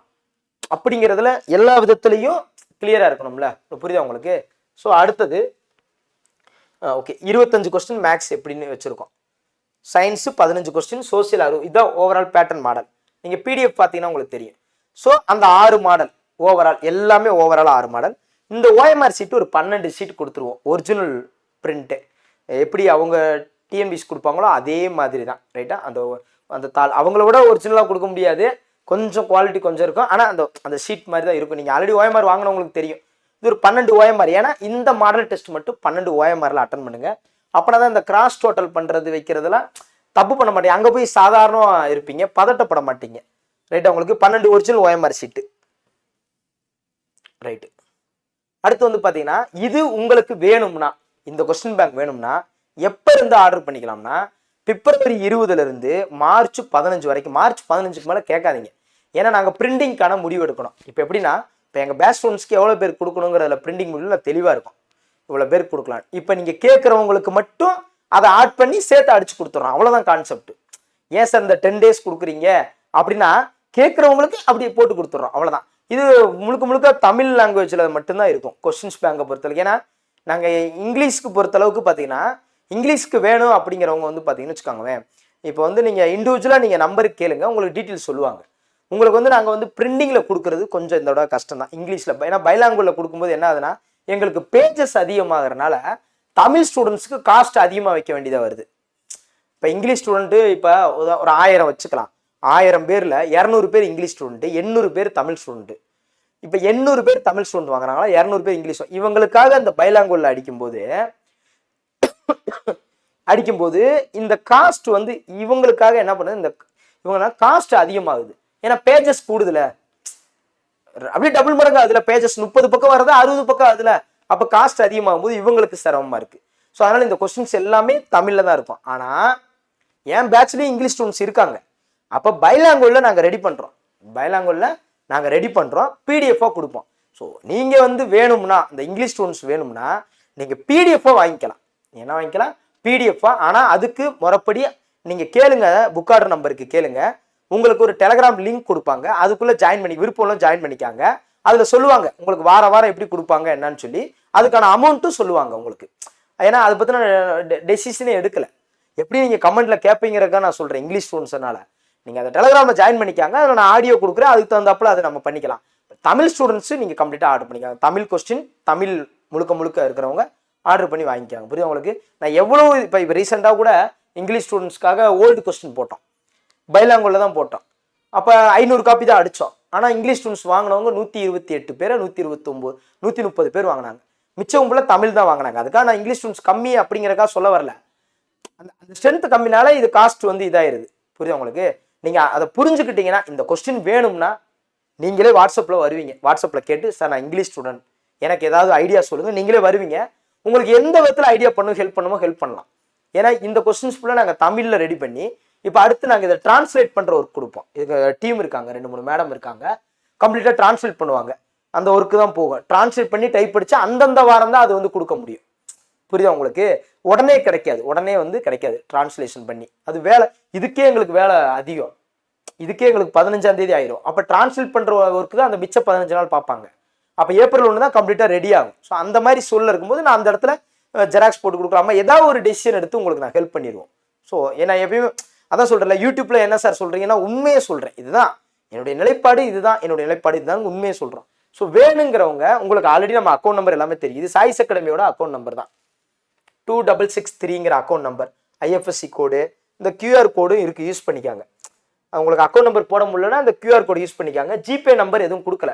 அப்படிங்கிறதுல எல்லா விதத்துலேயும் கிளியராக இருக்கணும்ல. புரியுதா உங்களுக்கு? ஸோ அடுத்தது ஓகே இருபத்தஞ்சு கொஸ்டின் மேக்ஸ் எப்படின்னு வச்சுருக்கோம். சயின்ஸு பதினஞ்சு கொஸ்டின் சோசியல் அறுபது. இதுதான் ஓவரால் பேட்டர்ன் மாடல் நீங்கள் பிடிஎஃப் பார்த்தீங்கன்னா உங்களுக்கு தெரியும். ஸோ அந்த ஆறு மாடல் ஓவரால் எல்லாமே ஓவரால் ஆறு மாடல் இந்த ஓஎம்ஆர் சீட்டு ஒரு பன்னெண்டு சீட் கொடுத்துருவோம். ஒரிஜினல் பிரிண்ட்டு எப்படி அவங்க டிஎன்பிசி கொடுப்பாங்களோ அதே மாதிரி தான் ரைட்டா அந்த அந்த தாள். அவங்கள விட ஒரிஜினலாக கொடுக்க முடியாது. கொஞ்சம் குவாலிட்டி கொஞ்சம் இருக்கும். ஆனால் அந்த அந்த ஷீட் மாதிரி தான் இருக்கும் நீங்கள் ஆல்ரெடி ஓஎம்ஆர் வாங்கினவங்களுக்கு தெரியும். இது ஒரு பன்னெண்டு ஓஎம்ஆர் ஏன்னா இந்த மாடல் டெஸ்ட் மட்டும் பன்னெண்டு ஓஎம்ஆரில் அட்டன் பண்ணுங்கள் அப்படின்னா தான் இந்த கிராஸ் டோட்டல் பண்ணுறது வைக்கிறதுலாம் தப்பு பண்ண மாட்டீங்க. அங்கே போய் சாதாரணமாக இருப்பீங்க பதட்டப்பட மாட்டீங்க. ரைட் உங்களுக்கு பன்னெண்டு ஒரிஜினல் ஓஎம்ஆர் சீட்டு ரைட்டு அடுத்து வந்து பார்த்தீங்கன்னா இது உங்களுக்கு வேணும்னா இந்த கொஸ்டின் பேங்க் வேணும்னா எப்போ இருந்து ஆர்டர் பண்ணிக்கலாம்னா பிப்ரவரி இருபதுலேருந்து மார்ச் பதினஞ்சு வரைக்கும் மார்ச் பதினஞ்சுக்கு மேலே கேட்காதீங்க. ஏன்னா நாங்கள் பிரிண்டிங்க்கான முடிவு எடுக்கணும். இப்போ எப்படின்னா இப்போ எங்கள் பேஸ்ட் ஸ்டூடெண்ட்ஸ்க்கு எவ்வளோ பேர் கொடுக்கணுங்கிறதுல பிரிண்டிங் முடிவில் தெளிவாக இருக்கும். இவ்வளோ பேர் கொடுக்கலாம். இப்போ நீங்கள் கேட்குறவங்களுக்கு மட்டும் அதை ஆட் பண்ணி சேர்த்து அடிச்சு கொடுத்துட்றோம் அவ்வளோதான் கான்செப்ட் ஏன் சார் இந்த டென் டேஸ் கொடுக்குறீங்க? அப்படின்னா கேட்குறவங்களுக்கு அப்படியே போட்டு கொடுத்துட்றோம் அவ்வளோதான் இது முழுக்க முழுக்க தமிழ் லாங்குவேஜில் மட்டும்தான் இருக்கும். கொஸ்டின்ஸ் பேங்கை பொறுத்தளவுக்கு. ஏன்னா நாங்கள் இங்கிலீஷ்க்கு பொறுத்தளவுக்கு பார்த்தீங்கன்னா இங்கிலீஷ்க்கு வேணும் அப்படிங்கிறவங்க வந்து பார்த்தீங்கன்னு வச்சுக்கோங்களேன். இப்போ வந்து நீங்கள் இண்டிவிஜுவலாக நீங்கள் நம்பருக்கு கேளுங்க. உங்களுக்கு டீட்டெயில்ஸ் சொல்லுவாங்க. உங்களுக்கு வந்து நாங்கள் வந்து பிரிண்டிங்கில் கொடுக்குறது கொஞ்சம் இந்த கஷ்டம் தான் இங்கிலீஷில் ஏன்னா பைலாங்குலில் கொடுக்கும்போது என்ன ஆகுதுன்னா எங்களுக்கு பேஜஸ் அதிகமாகறனால தமிழ் ஸ்டூடெண்ட்ஸ்க்கு காஸ்ட் அதிகமாக வைக்க வேண்டியதாக வருது. இப்போ இங்கிலீஷ் ஸ்டூடெண்ட்டு இப்போ ஒரு ஆயிரம் வச்சுக்கலாம். ஆயிரம் பேரில் இரநூறு பேர் இங்கிலீஷ் ஸ்டூடெண்ட்டு எண்ணூறு பேர் தமிழ் ஸ்டூடெண்ட்டு இப்போ எண்ணூறு பேர் தமிழ் ஸ்டூடெண்ட் வாங்குறாங்களா? இரநூறு பேர் இங்கிலீஷ் இவங்களுக்காக அந்த பைலாங்குலில் அடிக்கும்போது அடிக்கும்போது இந்த காஸ்ட் வந்து இவங்களுக்காக என்ன பண்ணுது? இந்த இவங்கன்னா காஸ்ட் அதிகமாகுது. ஏன்னா பேஜஸ் கூடுதுல. அப்படியே டபுள் மடங்கு அதுல பேஜஸ் முப்பது பக்கம் வருது அறுபது பக்கம் அதுல. அப்ப காஸ்ட் அதிகமாகும் போது இவங்களுக்கு சிரமமா இருக்கு. ஸோ அதனால இந்த கொஸ்டின்ஸ் எல்லாமே தமிழ்ல தான் இருக்கும். ஆனா என் பேட்ச்லயும் இங்கிலீஷ் ஸ்டூடெண்ட்ஸ் இருக்காங்க. அப்போ பைலாங்குள்ள நாங்கள் ரெடி பண்ணுறோம் பைலாங்குள்ள நாங்கள் ரெடி பண்ணுறோம் பிடிஎஃபாக கொடுப்போம். ஸோ நீங்கள் வந்து வேணும்னா இந்த இங்கிலீஷ் ஸ்டூடெண்ட்ஸ் வேணும்னா நீங்கள் பிடிஎஃபாக வாங்கிக்கலாம். என்ன வாங்கிக்கலாம்? பிடிஎஃப்பாக ஆனால் அதுக்கு முறைப்படி நீங்கள் கேளுங்க. புக் ஆர்டர் நம்பருக்கு கேளுங்க. உங்களுக்கு ஒரு டெலகிராம் லிங்க் கொடுப்பாங்க. அதுக்குள்ளே ஜாயின் பண்ணி விருப்பம்லாம் ஜாயின் பண்ணிக்காங்க. அதில் சொல்லுவாங்க உங்களுக்கு வார வாரம் எப்படி கொடுப்பாங்க என்னன்னு சொல்லி. அதுக்கான அமௌண்ட்டும் சொல்லுவாங்க உங்களுக்கு. ஏன்னா அதை பற்றின டெசிஷனே எடுக்கலை. எப்படி நீங்கள் கமெண்ட்டில் கேட்பீங்கிறக்கா நான் சொல்கிறேன் இங்கிலீஷ் ஸ்டூடெண்ட்ஸ்னால நீங்கள் அதை டெலகிராமில் ஜாயின் பண்ணிக்காங்க அதில் நான் ஆடியோ கொடுக்குறேன் அதுக்கு தகுந்தாப்புல அதை நம்ம பண்ணிக்கலாம். தமிழ் ஸ்டூடெண்ட்ஸு நீங்கள் கம்ப்ளீட்டாக ஆர்டர் பண்ணிக்காங்க. தமிழ் கொஸ்டின் தமிழ் முழுக்க முழுக்க இருக்கிறவங்க ஆர்டர் பண்ணி வாங்கிக்காங்க. புரியுது உங்களுக்கு? நான் எவ்வளோ இப்போ இப்போ ரீசெண்டாக கூட இங்கிலீஷ் ஸ்டூடெண்ட்ஸ்க்காக ஓல்டு கொஸ்டின் போட்டோம். பைலாங்குள்ள தான் போட்டோம். அப்போ ஐநூறு காப்பி தான் அடித்தோம் ஆனால் இங்கிலீஷ் ஸ்டூடெண்ட்ஸ் வாங்கினவங்க நூற்றி இருபத்தி எட்டு பேர் நூற்றி இருபத்தொம்போது நூற்றி முப்பது பேர் வாங்கினாங்க. மிச்சம் ஃபுல்லாக தமிழ் தான் வாங்கினாங்க. அதுக்காக நான் இங்கிலீஷ் ஸ்டூடெண்ட்ஸ் கம்மி அப்படிங்கிறக்கா சொல்ல வரல. அந்த அந்த ஸ்ட்ரென்த் கம்மினால இது காஸ்ட் வந்து இதாயிருது. புரியுது உங்களுக்கு? நீங்கள் அதை புரிஞ்சுக்கிட்டீங்கன்னா இந்த கொஸ்டின் வேணும்னா நீங்களே வாட்ஸ்அப்பில் வருவீங்க. வாட்ஸ்அப்பில் கேட்டு சார் நான் இங்கிலீஷ் ஸ்டூடெண்ட் எனக்கு ஏதாவது ஐடியா சொல்லுங்கள் நீங்களே வருவீங்க. உங்களுக்கு எந்த விதத்தில் ஐடியா பண்ணும் ஹெல்ப் பண்ணுமோ ஹெல்ப் பண்ணலாம். ஏன்னா இந்த கொஸ்டின்ஸ் ஃபுல்லாக நாங்கள் தமிழில் ரெடி பண்ணி இப்போ அடுத்து நாங்கள் இதை டிரான்ஸ்லேட் பண்ணுற ஒர்க் கொடுப்போம். இதுக்கு டீம் இருக்காங்க ரெண்டு மூணு மேடம் இருக்காங்க. கம்ப்ளீட்டாக டிரான்ஸ்லேட் பண்ணுவாங்க. அந்த ஒர்க்கு தான் போகும். டிரான்ஸ்லேட் பண்ணி டைப் அடிச்சு அந்தந்த வாரம் தான் அது வந்து கொடுக்க முடியும். புரியுதா உங்களுக்கு? உடனே கிடைக்காது. உடனே வந்து கிடைக்காது. டிரான்ஸ்லேஷன் பண்ணி. அது வேலை இதுக்கே எங்களுக்கு வேலை அதிகம். இதுக்கே எங்களுக்கு பதினஞ்சாம் தேதி ஆயிரும். அப்போ டிரான்ஸ்லேட் பண்ணுற ஒர்க்கு தான் அந்த மிச்ச பதினஞ்சு நாள் பார்ப்பாங்க. அப்போ ஏப்ரல் ஒன்று தான் கம்ப்ளீட்டாக ரெடி ஆகும். ஸோ அந்த மாதிரி சொல்ல இருக்கும்போது நான் அந்த இடத்துல ஜெராக்ஸ் போட்டு கொடுக்கலாமா? ஏதாவது ஒரு டெசிஷன் எடுத்து உங்களுக்கு நான் ஹெல்ப் பண்ணிடுவோம். ஸோ ஏன்னா எப்பயுமே அதான் சொல்கிறேன்ல யூடியூப்பில் என்ன சார் சொல்கிறீங்கன்னா உண்மையை சொல்கிறேன் இதுதான். என்னுடைய நிலைப்பாடு இதுதான். என்னுடைய நிலைப்பாடு இதுதான். உண்மையை சொல்கிறோம் ஸோ வேணுங்கிறவங்க உங்களுக்கு ஆல்ரெடி நம்ம அக்கௌண்ட் நம்பர் எல்லாமே தெரியும். இது சாய்ஸ் அகாடமியோட அக்கௌண்ட் நம்பர் தான். டூ டபுள் சிக்ஸ் த்ரீங்கிற அக்கௌண்ட் நம்பர் ஐஎஃப்எஸ்சி கோடு இந்த கியூஆர் கோடும் இருக்குது யூஸ் பண்ணிக்காங்க. அவங்களுக்கு அக்கௌண்ட் நம்பர் போட முடியலன்னா அந்த கியூஆர் கோடு யூஸ் பண்ணிக்காங்க. ஜிபே நம்பர் எதுவும் கொடுக்கல.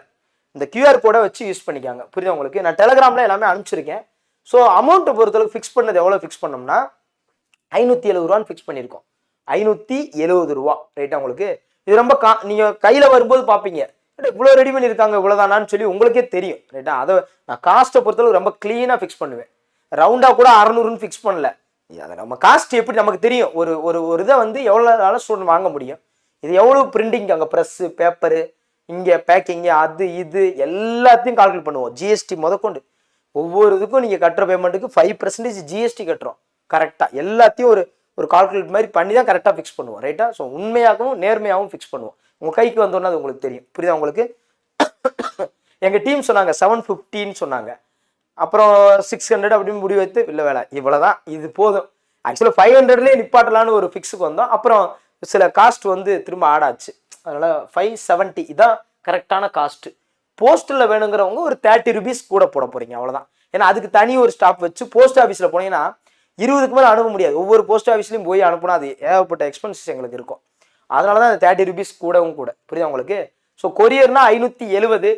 இந்த கியூஆர் கோடை வச்சு யூஸ் பண்ணிக்காங்க. புரியுது உங்களுக்கு? நான் டெலகிராமில் எல்லாமே அனுப்பிச்சிருக்கேன். ஸோ அமௌண்ட்டை பொறுத்தளவுக்கு ஃபிக்ஸ் பண்ணது எவ்வளோ ஃபிக்ஸ் பண்ணோம்னா ஐநூற்றி எழுபது ரூபான்னு ஃபிக்ஸ் பண்ணியிருக்கோம். ஐநூற்றி எழுபது ரூபா. ரைட்டா உங்களுக்கு? இது ரொம்ப கா நீங்கள் கையில் வரும்போது பார்ப்பீங்க. இவ்வளோ ரெடி பண்ணியிருக்காங்க இவ்வளோதானான்னு சொல்லி உங்களுக்கே தெரியும். ரைட்டா அதை நான் காஸ்ட்டை பொறுத்தளவு ரொம்ப க்ளீனாக ஃபிக்ஸ் பண்ணுவேன். ரவுண்டாக கூட அறநூறுன்னு ஃபிக்ஸ் பண்ணல. அதை நம்ம காஸ்ட் எப்படி நமக்கு தெரியும்? ஒரு ஒரு ஒரு இதை வந்து எவ்வளோ நாளும் ஸ்டூடெண்ட் வாங்க முடியும்? இது எவ்வளோ பிரிண்டிங் அங்கே ப்ரெஸ்ஸு பேப்பரு இங்கே பேக்கிங்கு அது இது எல்லாத்தையும் கால்குலேட் பண்ணுவோம். ஜிஎஸ்டி முதற்கொண்டு. ஒவ்வொரு இதுக்கும் நீங்கள் கட்டுற பேமெண்ட்டுக்கு ஃபைவ் பர்சன்டேஜ் ஜிஎஸ்டி கட்டுறோம். கரெக்டாக எல்லாத்தையும் ஒரு ஒரு கால்குலேட் மாதிரி பண்ணி தான் கரெக்டாக ஃபிக்ஸ் பண்ணுவோம் ரைட்டா ஸோ உண்மையாகவும் நேர்மையாகவும் ஃபிக்ஸ் பண்ணுவோம். உங்கள் கைக்கு வந்தோன்னா அது உங்களுக்கு தெரியும். புரியுதா உங்களுக்கு? (coughs) எங்கள் டீம் சொன்னாங்க செவன் ஃபிஃப்டின்னு சொன்னாங்க. அப்புறம் சிக்ஸ் ஹண்ட்ரட் அப்படின்னு முடிவு வைத்து இல்லை வேலை இவ்வளோ தான் இது போதும். ஆக்சுவலாக ஃபைவ் ஹண்ட்ரட்லேயே நிப்பாட்டலான்னு ஒரு ஃபிக்ஸுக்கு வந்தோம். அப்புறம் சில காஸ்ட் வந்து திரும்ப ஆடாச்சு அதனால் ஃபைவ் செவன்ட்டி இதான் கரெக்டான காஸ்ட்டு போஸ்ட்டில் வேணுங்கிறவங்க ஒரு தேர்ட்டி ருபீஸ் கூட போட போகிறீங்க அவ்வளோதான் ஏன்னா அதுக்கு தனி ஒரு ஸ்டாப் வச்சு போஸ்ட் ஆஃபீஸில் போனீங்கன்னா இருபதுக்கு மேலே அனுப்ப முடியாது. ஒவ்வொரு போஸ்ட் ஆஃபீஸ்லையும் போய் அனுப்புனா அது ஏகப்பட்ட எக்ஸ்பென்சஸ் எங்களுக்கு இருக்கும். அதனால தான் அந்த தேர்ட்டி ருபீஸ் கூடவும் கூட. புரியுதா உங்களுக்கு? ஸோ கொரியர்னால் ஐநூற்றி எழுபது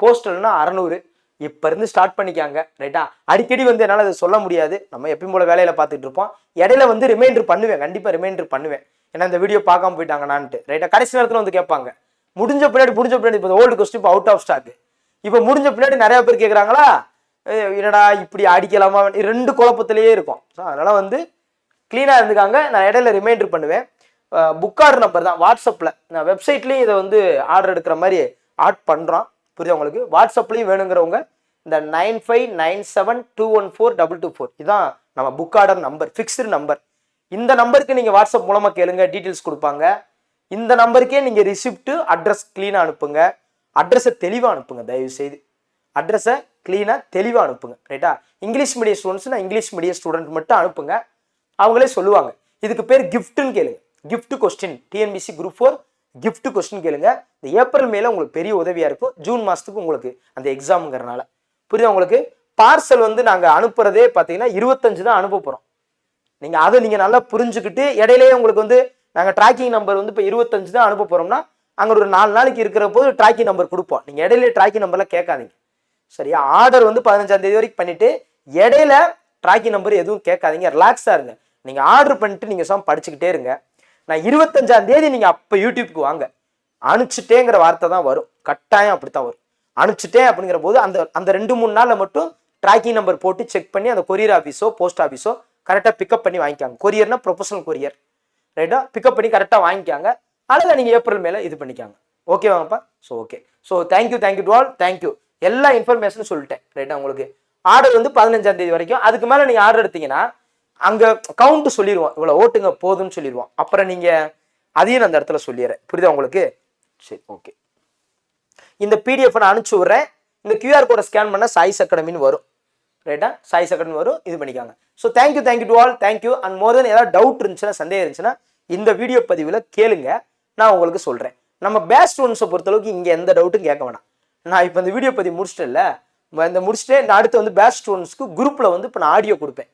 போஸ்டல்னா அறநூறு. இப்போ இருந்து ஸ்டார்ட் பண்ணிக்காங்க. ரைட்டா அடிக்கடி வந்து என்னால் அதை சொல்ல முடியாது. நம்ம எப்பயும் போல வேலையில் பார்த்துட்டு இருப்போம். இடையில வந்து ரிமைண்டர் பண்ணுவேன். கண்டிப்பாக ரிமைண்டர் பண்ணுவேன். ஏன்னா இந்த வீடியோ பார்க்காம போயிட்டாங்கனான்ட்டு ரைட்டா கடைசி நேரத்தில் வந்து கேட்பாங்க. முடிஞ்ச பின்னாடி முடிஞ்ச பின்னாடி இப்போ ஓல்டு கொஸ்டின் இப்போ அவுட் ஆஃப் ஸ்டாக் இப்போ முடிஞ்ச பின்னாடி நிறைய பேர் கேட்குறாங்களா என்னடா இப்படி அடிக்கலாமா? ரெண்டு குழப்பத்திலேயே இருக்கும். ஸோ அதனால் வந்து க்ளீனாக இருந்துக்காங்க. நான் இடையில ரிமைண்டர் பண்ணுவேன். புக் ஆர்டர் நம்பர் தான். வாட்ஸ்அப்பில் நான் வெப்சைட்லேயும் இதை வந்து ஆர்டர் எடுக்கிற மாதிரி ஆட் பண்ணுறோம் புரியுது உங்களுக்கு? வாட்ஸ்அப்லேயும் வேணுங்கிறவங்க இந்த nine five nine seven two one four double two four இதான் நம்ம book order number fixed number இந்த நம்பருக்கு நீங்கள் வாட்ஸ்அப் மூலமாக கேளுங்க. டீட்டெயில்ஸ் கொடுப்பாங்க. இந்த நம்பருக்கே நீங்கள் ரிசிப்ட்டு அட்ரஸ் க்ளீனாக அனுப்புங்க. அட்ரஸை தெளிவாக அனுப்புங்க தயவு செய்து அட்ரஸை க்ளீனாக தெளிவாக அனுப்புங்க ரைட்டா இங்கிலீஷ் மீடியம் ஸ்டூடெண்ட்ஸ்னா இங்கிலீஷ் மீடியம் ஸ்டூடெண்ட் மட்டும் அனுப்புங்க. அவங்களே சொல்லுவாங்க. இதுக்கு பேர் கிஃப்ட்டுன்னு கேளுங்க. Gift question TNPSC group four gift question கேளுங்க. இந்த ஏப்ரல் மேல உங்களுக்கு பெரிய உதவியாக இருக்கும். ஜூன் மாதத்துக்கு உங்களுக்கு அந்த எக்ஸாம்ங்கிறனால புரியுதா உங்களுக்கு? பார்சல் வந்து நாங்கள் அனுப்புறதே பார்த்தீங்கன்னா இருபத்தஞ்சு தான் அனுப்ப போகிறோம் நீங்கள் அதை நீங்கள் நல்லா புரிஞ்சுக்கிட்டு இடையிலேயே உங்களுக்கு வந்து நாங்கள் ட்ராக்கிங் நம்பர் வந்து இப்போ இருபத்தஞ்சு தான் அனுப்ப போகிறோம்னா அங்கே ஒரு நாலு நாளைக்கு இருக்கிற போது ட்ராக்கிங் நம்பர் கொடுப்போம். நீங்கள் இடையிலே ட்ராக்கிங் நம்பர்லாம் கேட்காதீங்க. சரியா? ஆர்டர் வந்து பதினஞ்சாம் தேதி வரைக்கும் பண்ணிட்டு இடையில ட்ராக்கிங் நம்பர் எதுவும் கேட்காதீங்க. ரிலாக்ஸாக இருங்க. நீங்கள் ஆர்டர் பண்ணிட்டு நீங்கள் சும்மா படிச்சுக்கிட்டே இருங்க. நான் இருபத்தஞ்சாம் தேதி நீங்கள் அப்போ யூடியூப்க்கு வாங்க. அனுப்பிச்சிட்டேங்கிற வார்த்தை தான் வரும். கட்டாயம் அப்படித்தான் வரும். அனுப்பிச்சிட்டேன் அப்படிங்கிற போது அந்த அந்த ரெண்டு மூணு நாளில் மட்டும் ட்ராக்கிங் நம்பர் போட்டு செக் பண்ணி அந்த கொரியர் ஆஃபீஸோ போஸ்ட் ஆஃபீஸோ கரெக்டாக பிக்கப் பண்ணி வாங்கிக்காங்க. கொரியர்னா ப்ரொஃபஷனல் கொரியர் ரைட்டா பிக்கப் பண்ணி கரெக்டாக வாங்கிக்காங்க. அதில் நீங்கள் ஏப்ரல் மேலே இது பண்ணிக்காங்க. ஓகேவாங்கப்பா so okay so thank you thank you to all thank you எல்லா இன்ஃபர்மேஷனும் சொல்லிட்டேன். ரைட்டா உங்களுக்கு? ஆர்டர் வந்து பதினஞ்சாம் தேதி வரைக்கும். அதுக்கு மேலே நீங்கள் ஆர்டர் எடுத்தீங்கன்னா அங்கே கவுண்ட் சொல்லிடுவோம் இவ்வளோ ஓட்டுங்க போதும்னு சொல்லிடுவோம் அப்புறம் நீங்கள் அதையும் நான் அந்த இடத்துல சொல்லிடுறேன். புரியுதா உங்களுக்கு? சரி ஓகே இந்த பிடிஎஃப் நான் அனுப்பிச்சி விட்றேன். இந்த கியூஆர் கோடை ஸ்கேன் பண்ண சாய்ஸ் அகாடமின்னு வரும். ரைட்டா சாய்ஸ் அகாடமி வரும். இது பண்ணிக்காங்க. So thank you thank you to all thank you and more then ஏதாவது டவுட் இருந்துச்சுன்னா சந்தேகம் இருந்துச்சுன்னா இந்த வீடியோ பதிவில் கேளுங்க. நான் உங்களுக்கு சொல்கிறேன் நம்ம பேஸ்ட் ஸ்டூடெண்ட்ஸை பொறுத்தளவுக்கு இங்கே எந்த டவுட்டும் கேட்க வேணாம். நான் இப்போ இந்த வீடியோ பதிவு முடிச்சிட்டேன்ல. இந்த முடிச்சுட்டு நான் அடுத்து வந்து பேஸ்ட் ஸ்டூடெண்ட்ஸ்க்கு குரூப்பில் வந்து இப்போ நான் ஆடியோ கொடுப்பேன்.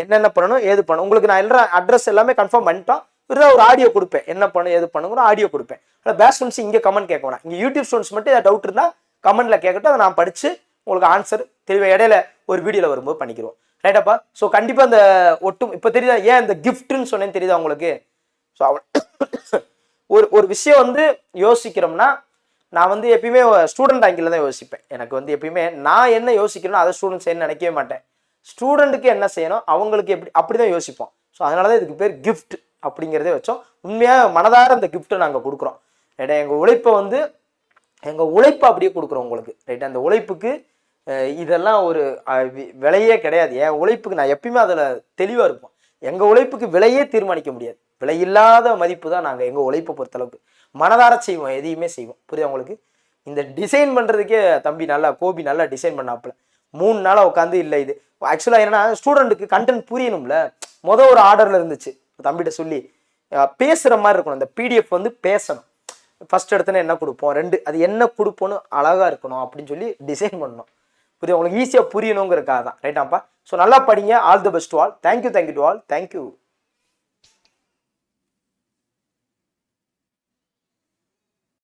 என்னென்ன பண்ணணும் ஏது பண்ணணும். உங்களுக்கு நான் எல்லா அட்ரஸ் எல்லாமே கன்ஃபார்ம் பண்ணிட்டோம் இருந்தால் ஒரு ஆடியோ கொடுப்பேன். என்ன பண்ணணும் ஏது பண்ணுங்கிற ஆடியோ கொடுப்பேன். ஆனால் பேஸ்ட் ஸ்டூடெண்ட்ஸ் இங்கே கமெண்ட் கேட்க வேணாம். இங்கே யூடியூப் ஸ்டூடெண்ட்ஸ் மட்டும் ஏதாவது டவுட் இருந்தால் கமெண்ட்டில் கேட்கட்டும் அதை நான் படித்து உங்களுக்கு ஆன்சர் தெளிவாக இடையில ஒரு வீடியோவில் வரும்போது பண்ணிக்கிறோம் ரைட்டாப்பா ஸோ கண்டிப்பாக அந்த ஒட்டும் இப்போ தெரியுதா? ஏன் இந்த கிஃப்ட்டுன்னு சொன்னேன்னு தெரியுதா உங்களுக்கு? ஸோ அவன் ஒரு ஒரு விஷயம் வந்து யோசிக்கிறோம்னா நான் வந்து எப்பயுமே ஸ்டூடெண்ட் ஆங்கிள் தான் யோசிப்பேன். எனக்கு வந்து எப்பயுமே நான் என்ன யோசிக்கிறேனோ அதை ஸ்டூடெண்ட்ஸ் என்ன நினைக்கவே மாட்டேன். ஸ்டூடெண்ட்டுக்கு என்ன செய்யணும்? அவங்களுக்கு எப்படி அப்படி தான் யோசிப்போம். ஸோ அதனால தான் இதுக்கு பேர் கிஃப்ட் அப்படிங்கிறதே வச்சோம். உண்மையாக மனதார அந்த கிஃப்ட்டை நாங்கள் கொடுக்குறோம். ரைட்டா எங்கள் உழைப்பை வந்து எங்கள் உழைப்பை அப்படியே கொடுக்குறோம் உங்களுக்கு. ரைட்டா அந்த உழைப்புக்கு இதெல்லாம் ஒரு வி- விலையே கிடையாது. என் உழைப்புக்கு நான் எப்பயுமே அதில் தெளிவாக இருப்போம். எங்கள் உழைப்புக்கு விலையே தீர்மானிக்க முடியாது. விலையில்லாத மதிப்பு தான் நாங்கள் எங்கள் உழைப்பை பொறுத்தளவுக்கு. மனதார செய்வோம் எதையுமே செய்வோம். புரியுது உங்களுக்கு? இந்த டிசைன் பண்ணுறதுக்கே தம்பி நல்லா கோபி நல்லா டிசைன் பண்ணாப்புல. மூணு நாளாக உட்காந்து இல்லை இது. ஆக்சுவலாக என்னன்னா ஸ்டூடெண்ட்டுக்கு கண்டென்ட் புரியணும்ல. மொதல் ஒரு ஆர்டரில் இருந்துச்சு. தம்பிகிட்ட சொல்லி பேசுகிற மாதிரி இருக்கணும். அந்த பிடிஎஃப் வந்து பேசணும். ஃபஸ்ட் எடுத்தோன்னே என்ன கொடுப்போம்? ரெண்டு. அது என்ன கொடுப்போன்னு அழகாக இருக்கணும் அப்படின்னு சொல்லி டிசைன் பண்ணணும். புரியுது? உங்களுக்கு ஈஸியாக புரியணுங்கிறக்காக தான் ரைட்டாப்பா ஸோ நல்லா படிங்க. All the best all thank you thank you to all thank you